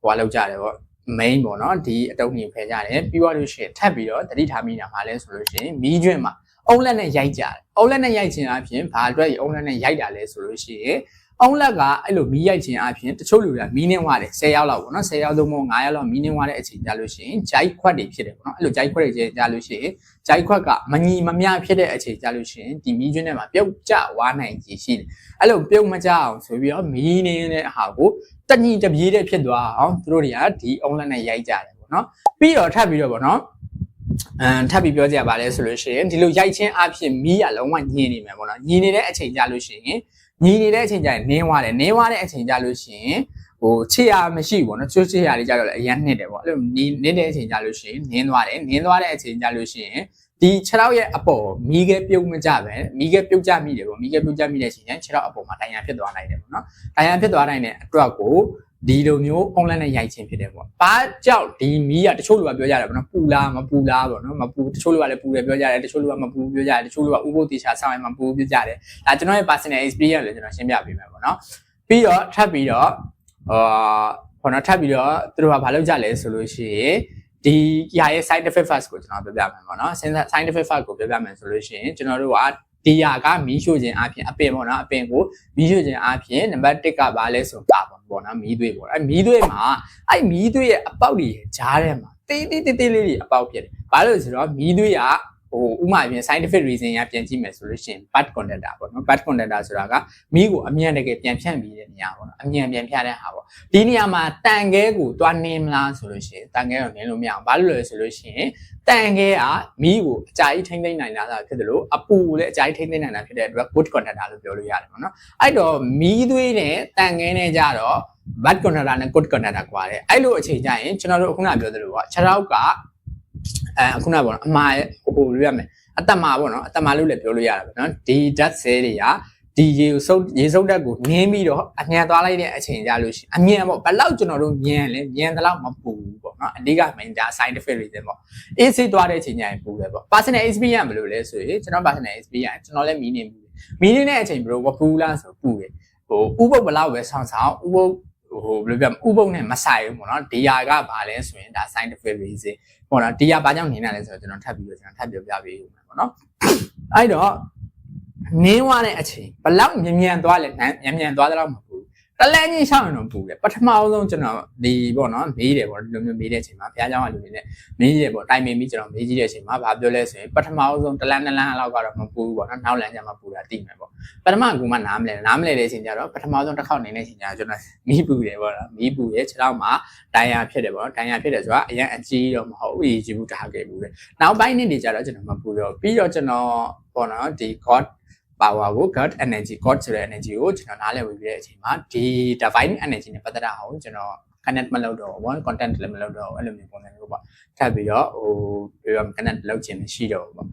ဟိုကလောက်ကြတယ်ပေါ့ main ပေါ့နော်ဒီအတုံးကြီးဖယ်ကြတယ်ပြီးတော့လို့ရှိရင်ထပ်ပြီးတော့တတိထားမိတာမှာလဲဆိုလို့ရှိရင်မီးကျွင်းမှာအုံလက်နဲ့ရိုက်ကြတယ်အုံလက်နဲ့ရိုက်ခြင်းအပြင်ဘာအတွက်အုံလက်နဲ့ရိုက်တာလဲဆိုလို့ရှိရင်အုံလက်ကအဲ့လိုမီးရိုက်ခြင်းအပြင်တချို့လူတွေကမီးနှင်းွားတယ်10ရောက်လောက်ပေါ့နော်10ရောက်သုံးမို့9ရောက်လောက်မီးနှင်းွားတဲ့အချိန်ကြာလို့ရှိရင်ဂျိုက်ခွက်တွေဖြစ်တယ်ပေါ့နော်အဲ့လိုဂျိုက်ခွက်တွေကြာလို့ရှိရင် ဂျိုက်ခွက်ကမညီမမျှဖြစ်တဲ့အချိန်ကြာလို့ရှိရင်ဒီမီးကျွန်းထဲမှာပြုတ်ကျဝါနိုင်ကြီးရှိတယ်အဲ့လိုပြုတ်မကျအောင်ဆိုပြီးတော့မီးနှင်းတဲ့ဟာကိုတညီတပြေးတဲ့ဖြစ်သွားအောင်သူတို့တွေကဒီအုံလက်နဲ့ရိုက်ကြတယ်ပေါ့နော်ပြီးတော့ထပ်ပြီးတော့ပေါ့နော်အမ်ထပ်ပြီးပြောကြရပါလဲဆိုလို့ရှိရင်ဒီလိုရိုက်ချင်းအဖြစ်မီးရလုံးဝညင်နေမယ်ပေါ့နော်ညင်နေတဲ့အချိန်ကြာလို့ရှိရင်ညီနေတဲ့အချိန်ကျရင်နင်းသွားတယ်နင်းသွားတဲ့အချိန်ကျလို့ရှိရင် ဟိုခြေရမရှိဘူးပေါ့နော်ချိုးခြေရလေးကြတော့လည်းအရင်နှစ်တယ်ပေါ့အဲ့လိုနင်းနင်းတဲ့အချိန်ကျလို့ရှိရင်နင်းသွားတယ်နင်းသွားတဲ့အချိန်ကျလို့ရှိရင်ဒီခြေထောက်ရဲ့အပေါ်မီးခဲပြုတ်မကြပဲမီးခဲပြုတ်ကြမိတယ်ပေါ့မီးခဲပြုတ်ကြမိတဲ့အချိန်ကျရင်ခြေထောက်အပေါ်မှာတိုင်ရန်ဖြစ်သွားနိုင်တယ်ပေါ့နော်တိုင်ရန်ဖြစ်သွားနိုင်တဲ့အတွက်ကိုဒီလိုမျိုး online နဲ့ရိုက်ခြင်းဖြစ်တယ်ပေါ့။ဘာကြောင့်ဒီမီးကတချို့လူကပြောကြတယ်ပေါ့နော်။ပူလားမပူလားပေါ့နော်။မပူတချို့လူကလည်းပူတယ်ပြောကြတယ်တချို့လူကမပူပြောကြတယ်တချို့လူကဥပုပ်တေချာဆောင်းရင်မပူပြောကြတယ်။ဒါကျွန်တော်ရဲ့ personal experience လည်းကျွန်တော်ရှင်းပြပေးမယ်ပေါ့နော်။ပြီးတော့ထပ်ပြီးတော့ အာခေါနော်ထပ်ပြီးတော့သူတို့ကဘာလုပ်ကြလဲဆိုလို့ရှိရင်ဒီຢာရဲ့ scientific facts ကိုကျွန်တော်ပြောပြမယ်ပေါ့နော် scientific facts ကိုပြောပြမယ်ဆိုလို့ရှိရင်ကျွန်တော်တို့ကဒီຢာကမီးရှို့ခြင်းအပြင်အပင်ပေါ့နော်အပင်ကိုမီးရှို့ခြင်းအပြင်နံပါတ်1ကဘာလဲဆိုကာဗွန်ပေါ့နော်မီးသွေးပေါ့အဲမီးသွေးမှာအဲ့မီးသွေးရဲ့အပေါက်တွေကြားထဲမှာတေးတေးတေးတေးလေးတွေအပေါက်ဖြစ်တယ်ဘာလို့လဲဆိုတော့မီးသွေးက ဟဟိုဥမာအပြင် scientific reason ရပြန်ကြည့်မယ်ဆိုလို့ရှိရင် bad conductor ပေါ့နော် bad conductor ဆိုတာကမီးကိုအမြန်တကယ်ပြန်ဖြန့်ပြီးတဲ့နေရာပေါ့နော်အမြန်ပြန်ဖြန့်တဲ့ဟာပေါ့ဒီနေရာမှာတန်ခဲကိုတွားနင်းမလားဆိုလို့ရှိရင်တန်ခဲကိုနင်းလို့မရအောင်ဘာလို့လဲဆိုလို့ရှိရင်တန်ခဲကမီးကိုအကြာကြီးထိမ့်သိမ့်နိုင်တာဖြစ်တယ်လို့အပူကိုလည်းအကြာကြီးထိမ့်သိမ့်နိုင်တာဖြစ်တဲ့အတွက် good conductor လို့ပြောလို့ရတယ်ပေါ့နော်အဲ့တော့မီးသွေးနဲ့တန်ခဲနဲ့ကြတော့ bad conductor နဲ့ good conductor ကွာတယ်အဲ့လိုအချိန်ကျရင်ကျွန်တော်တို့ခုနပြောသလိုပေါ့ခြေထောက်က အဲခုနပေါ့နော်အမှားဟိုလိုရမယ်အတ္တမာပေါ့နော်အတ္တမာလို့လည်းပြောလို့ရတာပေါ့နော်ဒီ dot cell တွေကဒီရေကိုစုပ်ရေစုပ်တက်ကိုနင်းပြီးတော့အမြန်သွားလိုက်တဲ့အချိန်ကြလို့ရှိရင်အမြန်ပေါ့ဘယ်လောက်ကျွန်တော်တို့မြန်လဲမြန်သလောက်မပူဘူးပေါ့နော်အဓိက main ဒါ scientific reason ပေါ့ AC သွားတဲ့အချိန်ကျရင်ပူတယ်ပေါ့ personal experience ဘယ်လိုလဲဆိုရင်ကျွန်တော် personal experience ကျွန်တော်လည်းမီးနေဘူးမီးနေတဲ့အချိန်ဘယ်လိုမပူလားဆိုပူတယ်ဟိုဥပုပ်ဘယ်လောက်ပဲဆောင်းဆောင်းဥပုပ်ဟိုဘယ်လိုပြောဥပုပ်နဲ့မဆိုင်ဘူးပေါ့နော်ဒီဟာကဘာလဲဆိုရင်ဒါ scientific reason ပေါ့နော်ဒီဟာဘာကြောင့်နေနေလဲဆိုတော့ကျွန်တော်ထပ်ပြီးတော့ကျွန်တော်ထပ်ပြောပြပေးဦးမယ်ပေါ့နော်အဲ့တော့နင်းသွားတဲ့အချိန်ဘလောက်မြန်မြန်သွားလဲမြန်မြန်သွားတော့မပူတ လဲကြီးရှောင်းရင်တော့ပူတယ်ပထမအဆုံးကျွန်တော်ဒီပေါ့နော်မေးတယ်ပေါ့ဒီလိုမျိုးမေးတဲ့အချိန်မှာဘုရားကျောင်းကလူတွေနဲ့မေးတယ်ပေါ့တိုင်ပင်ပြီးကျွန်တော်မေးကြည့်တဲ့အချိန်မှာဘာပြောလဲဆိုရင်ပထမအဆုံးတလန်းတလန်းလောက်ကတော့မပူဘူးပေါ့နော်နောက်လန်းကျမှပူတာတိမယ်ပေါ့ပထမကူမှနားမလဲနားမလဲတဲ့အချိန်ကျတော့ပထမဆုံးတစ်ခေါက်နေတဲ့အချိန်ကျတော့ကျွန်တော်မီးပူတယ်ပေါ့နော်မီးပူရဲ့ခြေထောက်မှာဒိုင်ယာဖြစ်တယ်ပေါ့နော်ဒိုင်ယာဖြစ်တယ်ဆိုတာအရင်အကြီးတော့မဟုတ်ဘူးကြီးဘူးထားခဲ့ဘူးလေနောက်ပိုင်းနေ့တွေကျတော့ကျွန်တော်မပူတော့ပြီးတော့ကျွန်တော်ပေါ့နော်ဒီ god power ကို god energy god ဆိုတဲ့ energy ကိုကျွန်တော်နားလည်ဝေပြီးတဲ့အချိန်မှာဒီ divine energy နဲ့ပတ်သက်တာကိုကျွန်တော် connect မလုပ်တော့ဘူး content လည်းမလုပ်တော့ဘူးအဲ့လိုမျိုးပုံစံမျိုးပေါ့ထပ်ပြီးတော့ဟိုပြောရမ connect လုပ်ခြင်းမရှိတော့ဘူးပေါ့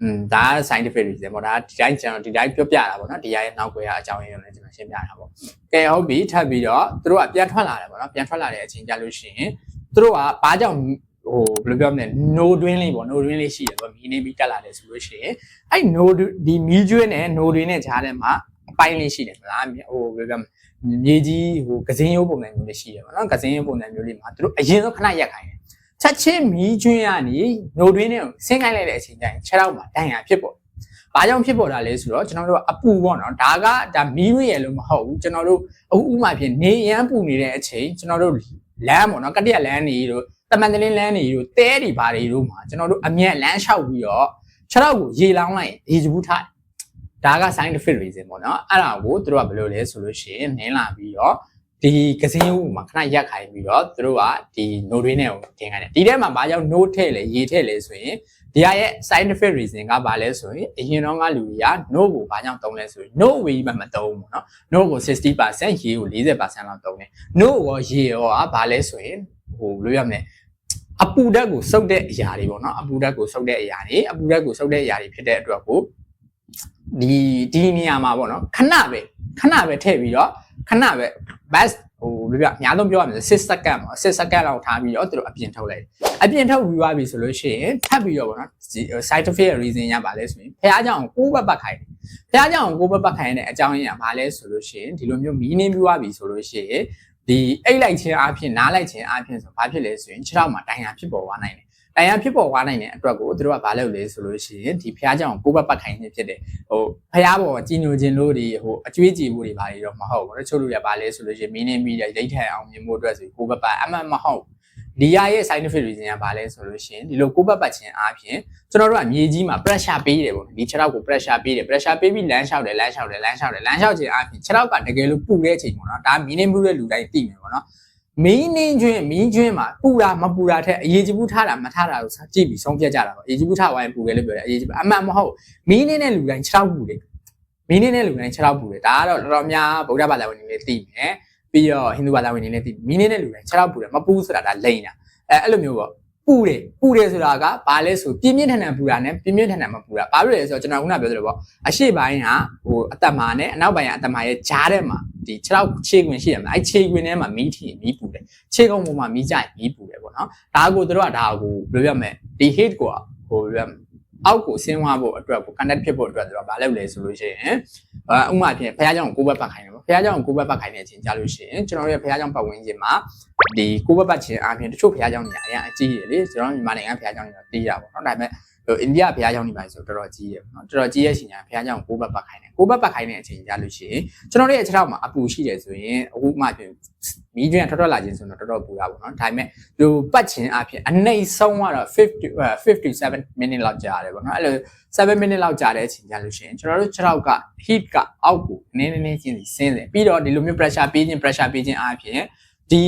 อืมဒါ scientific reason ပေါ့ဒါဒီတိုင်းကျွန်တော်ဒီတိုင်းပြောပြတာပေါ့နော်ဒီရဲ့နောက်ွယ်အကြောင်းရင်းကိုလည်းကျွန်တော်ရှင်းပြတာပေါ့ကဲဟုတ်ပြီထပ်ပြီးတော့သူတို့ကပြန်ထွက်လာတယ်ပေါ့နော်ပြန်ထွက်လာတဲ့အချိန်ကြလို့ရှိရင်သူတို့ကဘာကြောင့် ဟိုဘယ်လိုပြောမလဲ no တွင်းလေးပေါ့ no တွင်းလေးရှိတယ်ပေါ့မီးနေပြီးတက်လာတယ်ဆိုလို့ရှိရင်အဲ့ no ဒီမီးကျွင်းနဲ့ no တွင်းနဲ့ကြားထဲမှာအပိုင်းလေးရှိတယ်မလားဟိုဘယ်လိုပြောမလဲမြေကြီးဟိုကစင်းရိုးပုံစံမျိုးလေးရှိတယ်ပေါ့နော်ကစင်းရိုးပုံစံမျိုးလေးမှာသူတို့အရင်ဆုံးခဏရက်ခိုင်းတယ်ချက်ချင်းမီးကျွင်းကနေ no တွင်းနဲ့ဆင်းခိုင်းလိုက်တဲ့အချိန်ကျရင်ခြေထောက်မှာဒဏ်ရာဖြစ်ပေါ်ဘာကြောင့်ဖြစ်ပေါ်တာလဲဆိုတော့ကျွန်တော်တို့ကအပူပေါ့နော်ဒါကဒါမီးရွေးရလို့မဟုတ်ဘူးကျွန်တော်တို့အခုဥမာဖြစ်နေရမ်းပူနေတဲ့အချိန်ကျွန်တော်တို့လမ်းပေါ့နော်ကတိရလမ်းနေတို့ တမန်တလင်းလမ်းနေတို့တဲတွေဘာတွေတို့မှာကျွန်တော်တို့အမြက်လမ်းလျှောက်ပြီးတော့ခြေထောက်ကိုရေလောင်းလိုက်ရေစဘူးထားဒါက scientific reason ပေါ့နော်အဲ့ဒါကိုသူတို့ကဘယ်လိုလဲဆိုလို့ရှိရင်နင်းလာပြီးတော့ဒီကစင်းဦးမှာခဏရက်ခိုင်းပြီးတော့သူတို့ကဒီ no တွင်းနဲ့ကိုတင်ခိုင်းတယ်ဒီထဲမှာဘာကြောင့် no ထည့်လဲရေထည့်လဲဆိုရင်ဒီဟာရဲ့ scientific reason ကဘာလဲဆိုရင်အရင်တော့ကလူတွေက no ကိုဘာကြောင့်သုံးလဲဆိုရင် no ဝေးမှမသုံးဘူးเนาะ no ကို60%ရေကို40%လောက်သုံးတယ် no ရောရေရောကဘာလဲဆိုရင်ဟိုဘယ်လိုရမလဲ အပူဓာတ်ကိုစုပ်တဲ့အရာတွေပေါ့နော်အပူဓာတ်ကိုစုပ်တဲ့အရာတွေအပူဓာတ်ကိုစုပ်တဲ့အရာတွေဖြစ်တဲ့အတွက်ကိုဒီဒီနေရာမှာပေါ့နော်ခဏပဲခဏပဲထည့်ပြီးတော့ခဏပဲ bus ဟိုဘယ်ပြအများဆုံးပြောရမယ်6 second ပေါ့6 second လောက်ထားပြီးတော့သူတို့အပြင်ထုတ်လိုက်တယ်အပြင်ထုတ်ပြီးသွားပြီဆိုလို့ရှိရင်ထပ်ပြီးတော့ပေါ့နော် scientific reason ရပါလဲဆိုရင်ဖះကြောင်ကိုးဘက်ပတ်ခိုင်းတယ်ဖះကြောင်ကိုးဘက်ပတ်ခိုင်းတဲ့အကြောင်းရင်းကဘာလဲဆိုလို့ရှိရင်ဒီလိုမျိုးမီးနှင်းပြီးသွားပြီဆိုလို့ရှိရင် ဒီအိတ်လိုက်ခြင်းအပြင်နားလိုက်ခြင်းအပြင်ဆိုဘာဖြစ်လဲဆိုရင်ခြေထောက်မှာတိုင်ရဖြစ်ပေါ်သွားနိုင်တယ်တိုင်ရဖြစ်ပေါ်သွားနိုင်တဲ့အတွက်ကိုသူတို့ကဘာလုပ်လဲဆိုလို့ရှိရင်ဒီဖះကြောင်ကိုးဘက်ပတ်ခိုင်းခြင်းဖြစ်တယ်ဟိုဖះပေါ်ကြီးညိုခြင်းလို့ဒီဟိုအကျွေးကြည့်ဖို့တွေဘာတွေတော့မဟုတ်ဘူးတချို့လူတွေကဘာလဲဆိုလို့ရှိရင်မင်းနေပြီးရိတ်ထန်အောင်မြင်ဖို့အတွက်ဆိုကိုးဘက်ပတ်အမှန်မဟုတ် ဒီရရဲ့ scientific reason ကဘာလဲဆိုလို့ရှိရင်ဒီလိုကိုးဘက်ပတ်ခြင်းအားဖြင့်ကျွန်တော်တို့ကမြေကြီးမှာ pressure ပေးတယ်ပေါ့ဒီခြေထောက်ကို pressure ပေးတယ် pressure ပေးပြီးလမ်းလျှောက်တယ်လမ်းလျှောက်တယ်လမ်းလျှောက်တယ်လမ်းလျှောက်ခြင်းအားဖြင့်ခြေထောက်ကတကယ်လို့ပူတဲ့အချိန်ပေါ့နော်ဒါမင်းနေမှုတဲ့လူတိုင်းသိမယ်ပေါ့နော်မင်းနင်းကျွင်းမင်းကျွင်းမှာပူတာမပူတာထက်အရေးကြီးဘူးထားတာမထားတာကိုကြည့်ပြီးဆုံးဖြတ်ကြတာပေါ့အရေးကြီးဘူးထားဝိုင်းပူတယ်လို့ပြောတယ်အရေးကြီးအမှန်မဟုတ်မင်းနင်းတဲ့လူတိုင်းခြေထောက်ပူတယ်မင်းနင်းတဲ့လူတိုင်းခြေထောက်ပူတယ်ဒါကတော့တော်တော်များဗုဒ္ဓဘာသာဝင်တွေလည်းသိမယ် ပြီးတော့ဟိန္ဒူဘာသာဝင်တွေလည်းသိမင်းနင်းတဲ့လူတိုင်းခြေထောက်ပူတယ်မပူဆိုတာဒါလိမ့်တာအဲအဲ့လိုမျိုးပေါ့ပူတယ်ပူတယ်ဆိုတာကဘာလဲဆိုပြင်းပြင်းထန်ထန်ပူတာနဲ့ပြင်းပြင်းထန်ထန်မပူတာဘာလို့လဲဆိုတော့ကျွန်တော်ခုနပြောသလိုပေါ့အရှိပိုင်းကဟိုအသက်မာနဲ့အနောက်ပိုင်းကအသက်မာရဲ့ကြားထဲမှာဒီခြေထောက်ခြေခွင်ရှိတယ်မလားအဲခြေခွင်ထဲမှာမီးထီမီးပူတယ်ခြေကုံပေါ်မှာမီးကြိုက်မီးပူတယ်ပေါ့နော်ဒါကိုတို့ကဒါကိုဘယ်လိုပြောမလဲဒီ hit ကိုဟိုပြော အောက်ကိုဆင်းသွားဖို့အတွက်ကို connect ဖြစ်ဖို့အတွက်ဆိုတော့မလုပ်လဲဆိုလို့ရှိရင်ဥပမာဖြင့်ဘုရားကျောင်းကိုကိုယ်ဘက်ပတ်ခိုင်းတယ်ပေါ့ဘုရားကျောင်းကိုကိုယ်ဘက်ပတ်ခိုင်းတဲ့အချိန်ကြာလို့ရှိရင်ကျွန်တော်တို့ရဲ့ဘုရားကျောင်းပတ်ဝန်းကျင်မှာဒီကိုယ်ဘက်ပတ်ခြင်းအပြင်တချို့ဘုရားကျောင်းတွေအရင်အကြီးကြီးလေကျွန်တော်မြန်မာနိုင်ငံဘုရားကျောင်းတွေတော့တီးတာပေါ့နော်ဒါပေမဲ့ ဟိုအိန္ဒိယဘုရားကျောင်းနေပါဆိုတော်တော်ကြီးရယ်ပေါ့နော်တော်တော်ကြီးရဲ့ရှင်ညာဘုရားကျောင်းကိုဘတ်ပတ်ခိုင်းတယ်ကိုဘတ်ပတ်ခိုင်းတဲ့အချိန်ကြလို့ရှိရင်ကျွန်တော်တို့ရဲ့အချက်ထောက်မှာအပူရှိတယ်ဆိုရင်အခုမှပြင်မီးကျွန်းထွက်ထွက်လာခြင်းဆိုတော့တော်တော်ပူတာပေါ့နော်ဒါပေမဲ့ဒီပတ်ခြင်းအဖြစ်အနေဆုံးကတော့50 57 minute လောက်ကြာတယ်ပေါ့နော်အဲ့လို7 minute လောက်ကြာတဲ့အချိန်ကြလို့ရှိရင်ကျွန်တော်တို့6ထောက်က heat ကအောက်ကိုနည်းနည်းနည်းချင်းစီဆင်းတယ်ပြီးတော့ဒီလိုမျိုး pressure ပေးခြင်း pressure ပေးခြင်းအဖြစ်ဒီ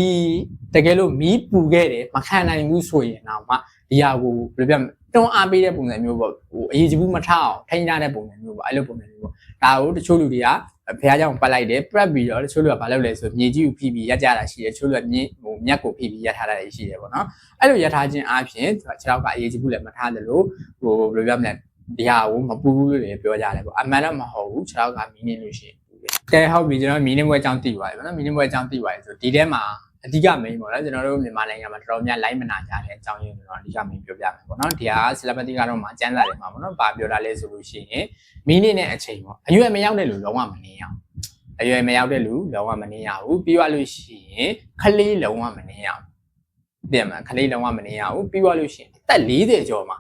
တကယ်လို့မီးပူခဲ့တယ်မခံနိုင်ဘူးဆိုရင်တော့မှ ဒီဟာကိုဘယ်လိုပြောမလဲတွန်းအားပေးတဲ့ပုံစံမျိုးပေါ့ဟိုအရေးကြီးဘူးမထအောင်ထိန်းထားတဲ့ပုံစံမျိုးပေါ့အဲ့လိုပုံစံမျိုးပေါ့ဒါကိုတချို့လူတွေကဘုရားကြောင့်ပတ်လိုက်တယ်ပြတ်ပြီးတော့တချို့လူကဘာလုပ်လဲဆိုမြေကြီးကိုဖိပြီးရက်ကြတာရှိတယ်တချို့လူကမြေဟိုမြက်ကိုဖိပြီးရက်ထားတာရှိတယ်ပေါ့နော်အဲ့လိုရက်ထားခြင်းအပြင်ခြေထောက်ကအရေးကြီးဘူးလည်းမထားသလိုဟိုဘယ်လိုပြောမလဲဒီဟာကိုမပူဘူးလို့လည်းပြောကြတယ်ပေါ့အမှန်တော့မဟုတ်ဘူးခြေထောက်ကမီးနေလို့ရှိရင်ပူတယ်ကဲဟုတ်ပြီကျွန်တော်မီးနေဘွဲအကြောင်းသိပါတယ်ပေါ့နော်မီးနေဘွဲအကြောင်းသိပါတယ်ဆိုဒီထဲမှာ အဓိက main ပေါ့နော်ကျွန်တော်တို့မြန်မာနိုင်ငံမှာတော်တော်များ line မနာကြတဲ့အကြောင်းရင်းကျွန်တော်အဓိက main ပြောပြမယ်ပေါ့နော်ဒီဟာ celebrity ကတော့မှကျန်းစာတွေမှာပေါ့နော်ဘာပြောတာလဲဆိုလို့ရှိရင်မီးနေတဲ့အချိန်ပေါ့အရွယ်မရောက်တဲ့လူလုံးဝမနေအောင်အရွယ်မရောက်တဲ့လူလုံးဝမနေရဘူးပြီးသွားလို့ရှိရင်ခလေးလုံးဝမနေရဘူးပြင်မှာခလေးလုံးဝမနေရဘူးပြီးသွားလို့ရှိရင်အသက်40ကျော်မှာ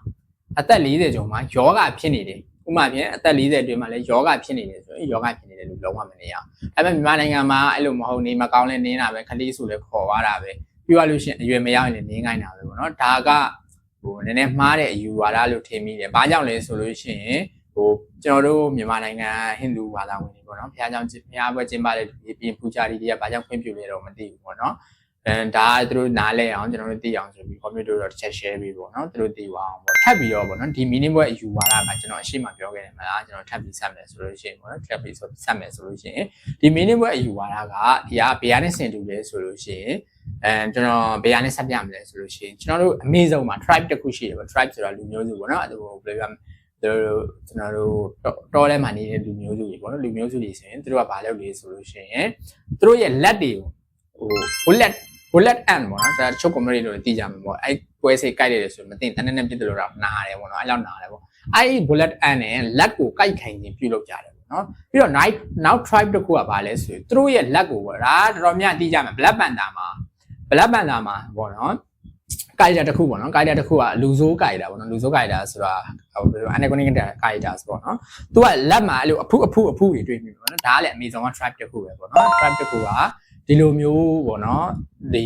အသက်40ကျော်မှာယောဂဖြစ်နေတယ် ဥပမာဖြင့်အသက်40အတွင်းမှာလည်းယောဂဖြစ်နေတယ်ဆိုရင်ယောဂဖြစ်နေတယ်လို့လုံးဝမနေရဘူးအဲ့မဲ့မြန်မာနိုင်ငံမှာအဲ့လိုမဟုတ်နေမကောင်းလဲနင်းတာပဲခလေးဆိုလဲခေါ်သွားတာပဲပြီးသွားလို့ရှိရင်အရွယ်မရောက်ရင်လည်းနင်းခိုင်းတာပဲပေါ့နော်ဒါကဟိုနည်းနည်းမှားတဲ့အယူဝါဒလို့ထင်မိတယ်ဘာကြောင့်လဲဆိုလို့ရှိရင်ဟိုကျွန်တော်တို့မြန်မာနိုင်ငံဟိန္ဒူဘာသာဝင်တွေပေါ့နော်ဘုရားကျောင်းဘုရားပွဲကျင်းပတဲ့ဒီပြင်ပူဇာတွေတွေကဘာကြောင့်ခွင့်ပြုလဲတော့မသိဘူးပေါ့နော် အဲဒါသူတို့နားလဲအောင်ကျွန်တော်တို့သိအောင်ဆိုပြီး computer တော့တစ်ချက် share ပေးပေါ့နော်သူတို့သိသွားအောင်ပေါ့ထပ်ပြီးတော့ပေါ့နော်ဒီ mini ဘွဲအယူဝါဒကကျွန်တော်အရှိမပြောခဲ့တယ်မလားကျွန်တော်ထပ်ပြီးဆက်မယ်ဆိုလို့ရှိရင်ပေါ့နော်ထပ်ပြီးဆက်မယ်ဆိုလို့ရှိရင်ဒီ mini ဘွဲအယူဝါဒကဒီကဘယ်ကနေဆင်တူလဲဆိုလို့ရှိရင်အဲကျွန်တော်ဘယ်ကနေဆက်ပြမလဲဆိုလို့ရှိရင်ကျွန်တော်တို့အမေဆုံးမှာ tribe တစ်ခုရှိတယ်ပေါ့ tribe ဆိုတာလူမျိုးစုပေါ့နော်အဲ့ဒါကိုဘယ်လိုပြောသူတို့ကျွန်တော်တို့တောထဲမှာနေတဲ့လူမျိုးစုတွေပေါ့နော်လူမျိုးစုတွေဆိုရင်သူတို့ကဘာလုပ်လဲဆိုလို့ရှိရင်သူတို့ရဲ့လက်တွေကိုဟို bullet bullet ant ပေါ့နော်ဒါတချို့ community လို့သိကြမှာပေါ့အဲ့ပွဲစိတ်ကြိုက်ရတယ်ဆိုရင်မသိတန်းတန်းနဲ့ပြစ်တယ်လို့တော့နားတယ်ပေါ့နော်အဲ့လောက်နားတယ်ပေါ့အဲ့ bullet ant နဲ့လက်ကိုကြိုက်ခိုင်ခြင်းပြုလုပ်ကြတယ်ပေါ့နော်ပြီးတော့ night now tribe တစ်ခုကဘာလဲဆိုရင်သူတို့ရဲ့လက်ကိုပေါ့ဒါတော်တော်များသိကြမှာ black panther မှာ black panther မှာပေါ့နော်ကိုက်တာတစ်ခုပေါ့နော်ကိုက်တာတစ်ခုကလူဆိုးကိုက်တာပေါ့နော်လူဆိုးကိုက်တာဆိုတာဟိုဘယ်လို anaconda ကိုက်တာဆိုပေါ့နော်သူကလက်မှာအဲ့လိုအဖုအဖုအဖုတွေတွေ့ပြီပေါ့နော်ဒါကလည်း Amazon က tribe တစ်ခုပဲပေါ့နော် tribe တစ်ခုက ဒီလိုမျိုးပေါ့နော်ဒီ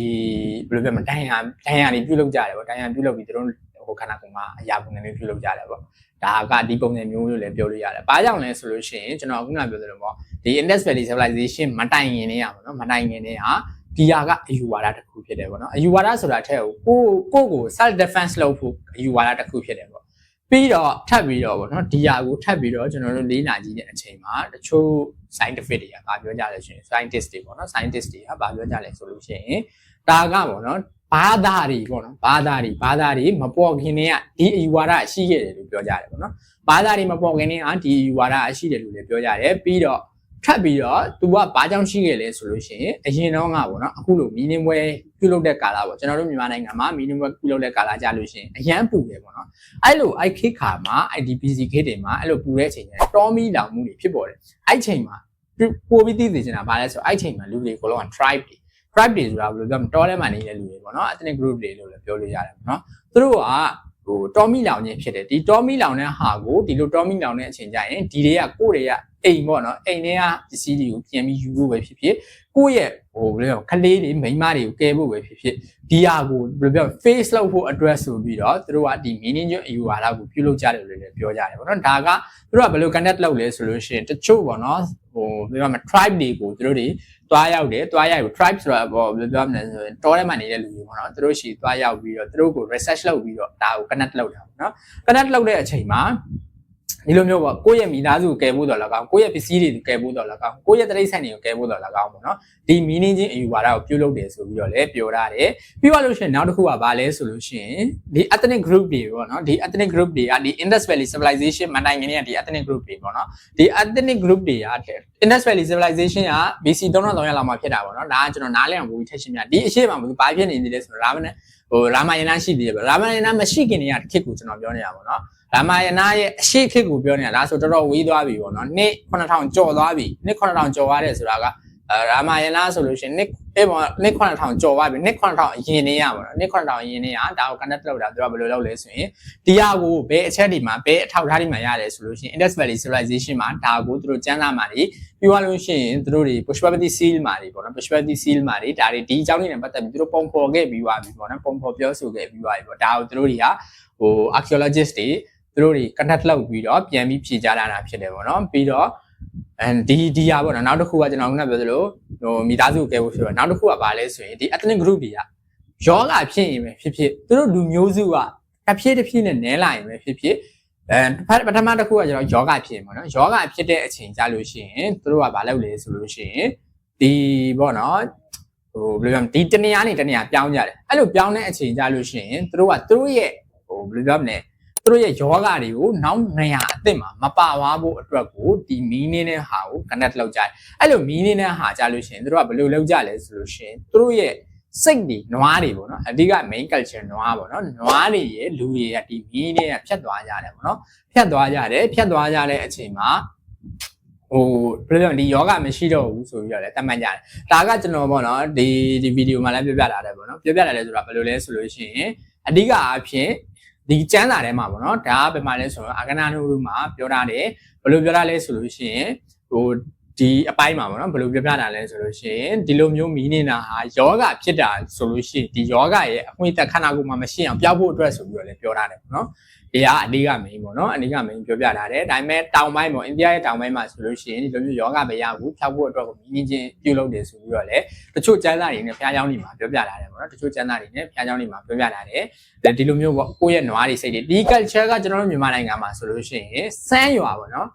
ဘယ်လိုပြောမလဲဒိုင်ယာဒိုင်ယာတွေပြုတ်လောက်ကြတယ်ပေါ့ဒိုင်ယာပြုတ်လောက်ပြီးသူတို့ဟိုခန္ဓာကိုယ်မှာအရာပုံစံမျိုးပြုတ်လောက်ကြတယ်ပေါ့ဒါကဒီပုံစံမျိုးလို့လည်းပြောလို့ရတယ်။ဘာကြောင့်လဲဆိုလို့ရှိရင်ကျွန်တော်ခုနပြောသလိုပေါ့ဒီ Indus Valley Civilization မတိုင်ခင်နေရပါတော့မတိုင်ခင်နေဟာဒီဟာကအယူဝါဒတစ်ခုဖြစ်တယ်ပေါ့နော်။အယူဝါဒဆိုတာအထက်ကိုကိုကိုကို self defense လုပ်ဖို့အယူဝါဒတစ်ခုဖြစ်တယ်ပေါ့။ ပြီးတော့ထပ်ပြီးတော့ပေါ့နော်ဒီဟာကိုထပ်ပြီးတော့ကျွန်တော်တို့လေးနာကြည့်တဲ့အချိန်မှာတချို့ scientific တွေကဗာပြောကြလဲဆိုရင် scientist တွေပေါ့နော် scientist တွေကဗာပြောကြလဲဆိုလို့ရှိရင်ဒါကပေါ့နော်ဘာသာတွေပေါ့နော်ဘာသာတွေဘာသာတွေမပေါ်ခင်တည်းကဒီအယူဝါဒရှိခဲ့တယ်လို့ပြောကြတယ်ပေါ့နော်ဘာသာတွေမပေါ်ခင်တည်းကဒီအယူဝါဒရှိတယ်လို့လည်းပြောကြတယ်ပြီးတော့ ထပ်ပြီးတော့ तू ကဘာကြောင့်ရှိခဲ့လဲဆိုလို့ရှိရင်အရင်တော့ကပေါ့နော်အခုလိုမီနင်းပွဲပြုလုပ်တဲ့ကာလပေါ့ကျွန်တော်တို့မြန်မာနိုင်ငံမှာမီနင်းပွဲပြုလုပ်တဲ့ကာလကြလို့ရှိရင်အရန်ပူတယ်ပေါ့နော်အဲ့လိုအဲ့ခေတ်ခါမှာ IDPC ခေတ်တွေမှာအဲ့လိုပူတဲ့ချိန်ကျရင်တော်မီလောင်မှုတွေဖြစ်ပေါ်တယ်အဲ့ချိန်မှာပို့ပြီးသိသိချင်တာဗာလဲဆိုအဲ့ချိန်မှာလူတွေအကုန်လုံးက tribe တွေ tribe တွေဆိုတာဘယ်လိုပြောမလဲတောထဲမှာနေတဲ့လူတွေပေါ့နော် ethnic group တွေလို့လည်းပြောလို့ရတယ်ပေါ့နော်သူတို့က ဟိုတော်မီလောင်ခြင်းဖြစ်တယ်ဒီတော်မီလောင်တဲ့ဟာကိုဒီလိုတော်မီလောင်တဲ့အချိန်ကျရင်ဒီတွေကကိုယ့်တွေကအိမ်ပေါ့နော်အိမ်ထဲကပစ္စည်းတွေကိုပြန်ပြီးယူဖို့ပဲဖြစ်ဖြစ်ကိုယ့်ရဲ့ဟိုဘယ်လိုခလေးတွေမိန်းမတွေကိုကဲဖို့ပဲဖြစ်ဖြစ်ဒီဟာကိုဘယ်လိုပြော face လုပ်ဖို့ address ဆိုပြီးတော့သူတို့ကဒီ meaning ကျွန်းအယူဝါဒကိုပြုလုပ်ကြတယ်လို့လည်းပြောကြတယ်ပေါ့နော်ဒါကသူတို့ကဘယ်လို connect လုပ်လဲဆိုလို့ရှိရင်တချို့ပေါ့နော်ဟိုပြောမှာ tribe တွေကိုသူတို့တွေ သွားရောက်တယ်သွားရောက် tribe ဆိုတာပေါ့ဘယ်လိုပြောမလဲဆိုရင်တောထဲမှာနေတဲ့လူတွေပေါ့နော်သူတို့ရှိသွားရောက်ပြီးတော့သူတို့ကို research လုပ်ပြီးတော့ဒါကို connect လုပ်တာပေါ့နော် connect လုပ်တဲ့အချိန်မှာ ဒီလိုမျိုးပေါ့ကိုယ့်ရဲ့မိသားစုကိုကယ်ဖို့တော့လကောင်းကိုယ့်ရဲ့ပစ္စည်းတွေကိုကယ်ဖို့တော့လကောင်းကိုယ့်ရဲ့တရိတ်ဆန်တွေကိုကယ်ဖို့တော့လကောင်းပေါ့နော်ဒီ meaning ချင်းအယူဝါဒကိုပြုလုပ်တယ်ဆိုပြီးတော့လည်းပြောထားတယ်ပြီးတော့လို့ရှိရင်နောက်တစ်ခုကဘာလဲဆိုလို့ရှိရင်ဒီ ethnic group တွေပေါ့နော်ဒီ ethnic group တွေကဒီ Indus Valley Civilization မနိုင်ငင်းကဒီ ethnic group တွေပေါ့နော်ဒီ ethnic group တွေက Indus Valley Civilization က BC 3300လောက်မှာဖြစ်တာပေါ့နော်ဒါကကျွန်တော်နားလည်အောင်ပို့ပြီးထည့်ရှင်းပြဒီအရှိမဘာဖြစ်နေနေလဲဆိုတော့ရာမနဲ့ ဟိုရာမယနာရှိသေးတယ်ပေါ့ရာမယနာမရှိခင်တည်းကခစ်ကိုကျွန်တော်ပြောနေတာပေါ့နော်ရာမယနာရဲ့အရှိခစ်ကိုပြောနေတာဒါဆိုတော်တော်ဝေးသွားပြီပေါ့နော်နှစ်9000ကျော်သွားပြီနှစ်9000ကျော်သွားတယ်ဆိုတာကအဲ ရာမာယနာဆိုလို့ရှိရင်နှစ်အေးပေါ့နှစ်9000ကျော်သွားပြီနှစ်9000အရင်နေရပါတော့နှစ်9000အရင်နေရဒါကို connect လုပ်တာသူကဘယ်လိုလုပ်လဲဆိုရင်ဒီဟာကိုဘယ်အချက်ဒီမှာဘယ်အထောက်ထားဒီမှာရတယ်ဆိုလို့ရှိရင် Indus Valley Civilization မှာဒါကိုသူတို့ကျမ်းစာမှာတွေပြီးသွားလို့ရှိရင်သူတို့တွေ Pushpavati Seal မှာတွေပေါ့နော် Pushpavati Seal မှာတွေဒါတွေဒီအကြောင်းတွေနဲ့ပတ်သက်ပြီးသူတို့ပုံဖော်ခဲ့ပြီးသွားပြီပေါ့နော်ပုံဖော်ပြောဆိုခဲ့ပြီးသွားပြီပေါ့ဒါကိုသူတို့တွေကဟို archaeologist တွေသူတို့တွေ connect လုပ်ပြီးတော့ပြန်ပြီးဖြေကြားလာတာဖြစ်တယ်ပေါ့နော်ပြီးတော့ အဲဒီဒီဟာပေါ့နော်နောက်တစ်ခုကကျွန်တော်ခုနပြောသလိုဟိုမိသားစုကဲဖို့ဖြစ်တော့နောက်တစ်ခုကဘာလဲဆိုရင်ဒီ ethnic group တွေကယောဂဖြစ်ရင်ပဲဖြစ်ဖြစ်သူတို့လူမျိုးစုကတစ်ဖြည်းတစ်ဖြည်းနဲ့နဲလာရင်ပဲဖြစ်ဖြစ်အဲပထမတစ်ခုကကျွန်တော်ယောဂဖြစ်ရင်ပေါ့နော်ယောဂဖြစ်တဲ့အချိန်ကြလို့ရှိရင်သူတို့ကဘာလုပ်လဲဆိုလို့ရှိရင်ဒီပေါ့နော်ဟိုဘယ်လိုပြောမလဲဒီတနေရာနေတနေရာပြောင်းကြတယ်အဲ့လိုပြောင်းတဲ့အချိန်ကြလို့ရှိရင်သူတို့ကသူတို့ရဲ့ဟိုဘယ်လိုပြောမလဲ သူတို့ရဲ့ယောဂတွေကိုနောက်နေရာအစ်စ်မှာမပါသွားဖို့အတွက်ကိုဒီမီးနေတဲ့ဟာကို connect လုပ်ကြတယ်အဲ့လိုမီးနေတဲ့ဟာကြလို့ရှိရင်သူတို့ကဘယ်လိုလုပ်ကြလဲဆိုလို့ရှိရင်သူတို့ရဲ့စိတ်တွေနွားတွေပေါ့နော်အဓိက main culture နွားပေါ့နော်နွားတွေရဲ့လူတွေကဒီမီးတွေကဖြတ်သွားကြတယ်ပေါ့နော်ဖြတ်သွားကြတယ်ဖြတ်သွားကြတဲ့အချိန်မှာဟိုဘယ်လိုလဲဒီယောဂမရှိတော့ဘူးဆိုပြီးတော့လည်းတတ်မှတ်ကြတယ်ဒါကကျွန်တော်ပေါ့နော်ဒီဒီဗီဒီယိုမှာလည်းပြောပြလာတယ်ပေါ့နော်ပြောပြလာတယ်ဆိုတာဘယ်လိုလဲဆိုလို့ရှိရင်အဓိကအားဖြင့် ဒီကျမ်းစာထဲမှာပေါ့နော်ဒါကဘယ်မှာလဲဆိုတော့အာဂနာနုရုမှာပြောထားတယ်ဘယ်လိုပြောထားလဲဆိုလို့ရှိရင်ဟို ဒီအပိုင်းမှာပေါ့နော်ဘယ်လိုပြောပြတာလဲဆိုလို့ရှိရင်ဒီလိုမျိုးမီးနေတာဟာယောဂဖြစ်တာဆိုလို့ရှိရင်ဒီယောဂရဲ့အခွင့်အရေးခန္ဓာကိုယ်မှာမရှိအောင်ပျောက်ဖို့အတွက်ဆိုပြီးတော့လည်းပြောထားတယ်ပေါ့နော်ဒီကအဓိက main ပေါ့နော်အဓိက main ပြောပြထားတယ်ဒါပေမဲ့တောင်ပိုင်းပေါ့အိန္ဒိယရဲ့တောင်ပိုင်းမှာဆိုလို့ရှိရင်ဒီလိုမျိုးယောဂမရဘူးဖြောက်ဖို့အတွက်ကိုမီးချင်းပြုလုပ်တယ်ဆိုပြီးတော့လည်းတချို့ကျမ်းစာတွေနဲ့ဘုရားကျောင်းတွေမှာပြောပြလာတယ်ပေါ့နော်တချို့ကျမ်းစာတွေနဲ့ဘုရားကျောင်းတွေမှာပြောပြလာတယ်ဒီလိုမျိုးပေါ့ကိုယ့်ရဲ့နွားတွေစိတ်တွေဒီ culture ကကျွန်တော်တို့မြန်မာနိုင်ငံမှာဆိုလို့ရှိရင်စမ်းရွာပေါ့နော်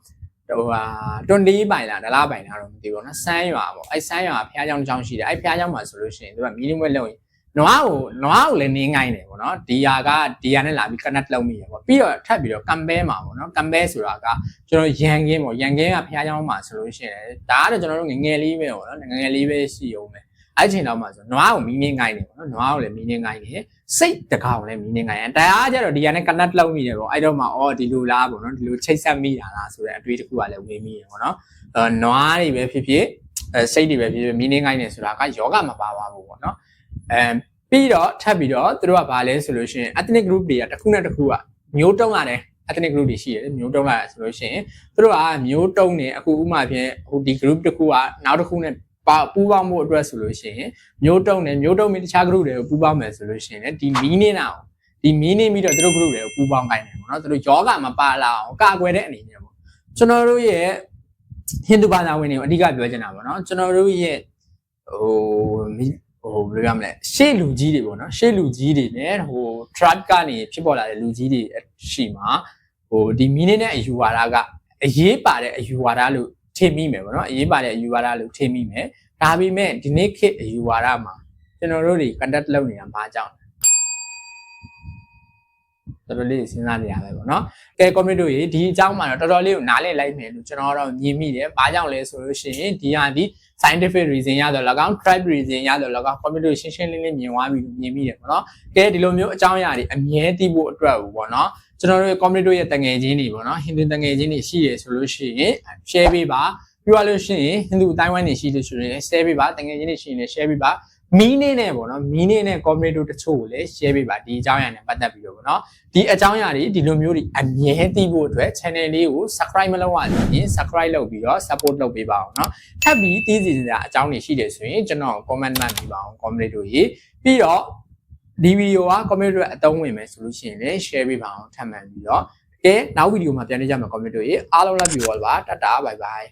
ဟိုဟာတွန်ဒီပိုင်လားဒလားပိုင်လားတော့မသိဘူးเนาะစမ်းရွာပေါ့အဲစမ်းရွာဘုရားကျောင်းတစ်ကျောင်းရှိတယ်အဲဘုရားကျောင်းမှာဆိုလို့ရှိရင်သူကမီးလင်းပွဲလုပ်ရင်နွားကိုနွားကိုလည်းနင်းငိုင်းတယ်ပေါ့နော်ဒီဟာကဒီဟာနဲ့လာပြီး connect လုပ်မိရပေါ့ပြီးတော့ထပ်ပြီးတော့ compare မှာပေါ့နော် compare ဆိုတာကကျွန်တော်ရန်ကင်းပေါ့ရန်ကင်းကဖျားเจ้าမှာဆိုလို့ရှိရင်ဒါကတော့ကျွန်တော်တို့ငငယ်လေးပဲပေါ့နော်ငငယ်လေးပဲရှိအောင်ပဲအဲ့ချိန်တော့မှဆိုနွားကိုမီးနင်းငိုင်းတယ်ပေါ့နော်နွားကိုလည်းမီးနင်းငိုင်းတယ် စိတ်တကောင်လည်းမီးနင်းငိုင်းတယ်တရားကျတော့ဒီဟာနဲ့ connect လုပ်မိတယ်ပေါ့အဲ့တော့မှအော်ဒီလိုလားပေါ့နော်ဒီလိုချိတ်ဆက်မိတာလားဆိုတဲ့အတွေ့အကြုံကလည်းဝင်မိတယ်ပေါ့နော်အဲနွားတွေပဲဖြစ်ဖြစ်အဲစိတ်တွေပဲဖြစ်ဖြစ်မီးနင်းငိုင်းတယ်ဆိုတာကယောဂမပါပါဘူးပေါ့နော်အဲပြီးတော့ထပ်ပြီးတော့သူတို့ကဘာလဲဆိုလို့ရှိရင် ethnic group တွေကတစ်ခုနဲ့တစ်ခုကမျိုးတုံးရတယ် ethnic group တွေရှိရတယ်မျိုးတုံးရတယ်ဆိုလို့ရှိရင်သူတို့ကမျိုးတုံးနေအခုဥမာဖြင့်ဟိုဒီ group တစ်ခုကနောက်တစ်ခုနဲ့ ပါပူးပေါင်းမှုအတွက်ဆိုလို့ရှိရင်မျိုးတုံးနဲ့မျိုးတုံးပြီးတခြား group တွေကိုပူးပေါင်းမယ်ဆိုလို့ရှိရင်ဒီမီးနေတာကိုဒီမီးနေပြီးတော့သူတို့ group တွေကိုပူးပေါင်းခိုင်းတယ်ပေါ့နော်သူတို့ယောဂမပါလာအောင်ကာကွယ်တဲ့အနေနဲ့ပေါ့ကျွန်တော်တို့ရဲ့ဟိန္ဒူဘာသာဝင်တွေကိုအဓိကပြောချင်တာပေါ့နော်ကျွန်တော်တို့ရဲ့ဟိုဟိုဘယ်လိုရမလဲရှေ့လူကြီးတွေပေါ့နော်ရှေ့လူကြီးတွေနဲ့ဟို tribe ကနေဖြစ်ပေါ်လာတဲ့လူကြီးတွေရှိမှာဟိုဒီမီနစ်နဲ့အယူဝါဒကအရေးပါတဲ့အယူဝါဒလို့ ထင်မိမယ်ပေါ့နော်အရေးပါတဲ့အယူဝါဒလို့ထင်မိမယ်ဒါပေမဲ့ဒီနေ့ခေတ်အယူဝါဒမှာကျွန်တော်တို့တွေ contact လုပ်နေတာဘာကြောင့်တော်တော်လေးစဉ်းစားနေရပဲပေါ့နော်။ကဲ comment တို့ရေဒီအကြောင်းမှာတော့တော်တော်လေးကိုနားလည်လိုက်မယ်လို့ကျွန်တော်တော့မြင်မိတယ်။ဘာကြောင့်လဲဆိုလို့ရှိရင်ဒီဟာဒီ scientific reason ရတော့၎င်း tribe reason ရတော့၎င်း comment တို့ရှင်းရှင်းလင်းလင်းမြင်သွားပြီမြင်မိတယ်ပေါ့နော်။ကဲဒီလိုမျိုးအကြောင်းအရာတွေအမြဲသိဖို့အတွက်ပေါ့နော်။ ကျွန်တော်တို့ community ရဲ့တငယ်ချင်းတွေပေါ့နော်ဟိန္ဒူတငယ်ချင်းတွေရှိရဆိုလို့ရှိရင် share ပေးပါပြီးသွားလို့ရှိရင်ဟိန္ဒူတိုင်းဝမ်တွေရှိလို့ဆိုရင် share ပေးပါတငယ်ချင်းတွေရှိရင် share ပေးပါမီးနေနဲ့ပေါ့နော်မီးနေနဲ့ community တချို့ကိုလည်း share ပေးပါဒီအကြောင်းအရာနဲ့ပတ်သက်ပြီးတော့ပေါ့နော်ဒီအကြောင်းအရာတွေဒီလိုမျိုးတွေအမြဲသိဖို့အတွက် channel လေးကို subscribe မလုပ်ရရင် subscribe လုပ်ပြီးတော့ support လုပ်ပေးပါအောင်နော်ထပ်ပြီးသိစီစရာအကြောင်းတွေရှိတယ်ဆိုရင်ကျွန်တော် comment မှတ်ပေးပါအောင် community တို့ရေးပြီးတော့ ဒီဗီဒီယိုက comment တွေအသုံးဝင်မယ်ဆိုလို့ရှိရင်လည်း share ပေးပါအောင်ထပ်မံပြီးတော့ကဲနောက်ဗီဒီယိုမှာပြန်နေကြမှာ comment တို့ရေးအားလုံး love you all ပါတတာ bye bye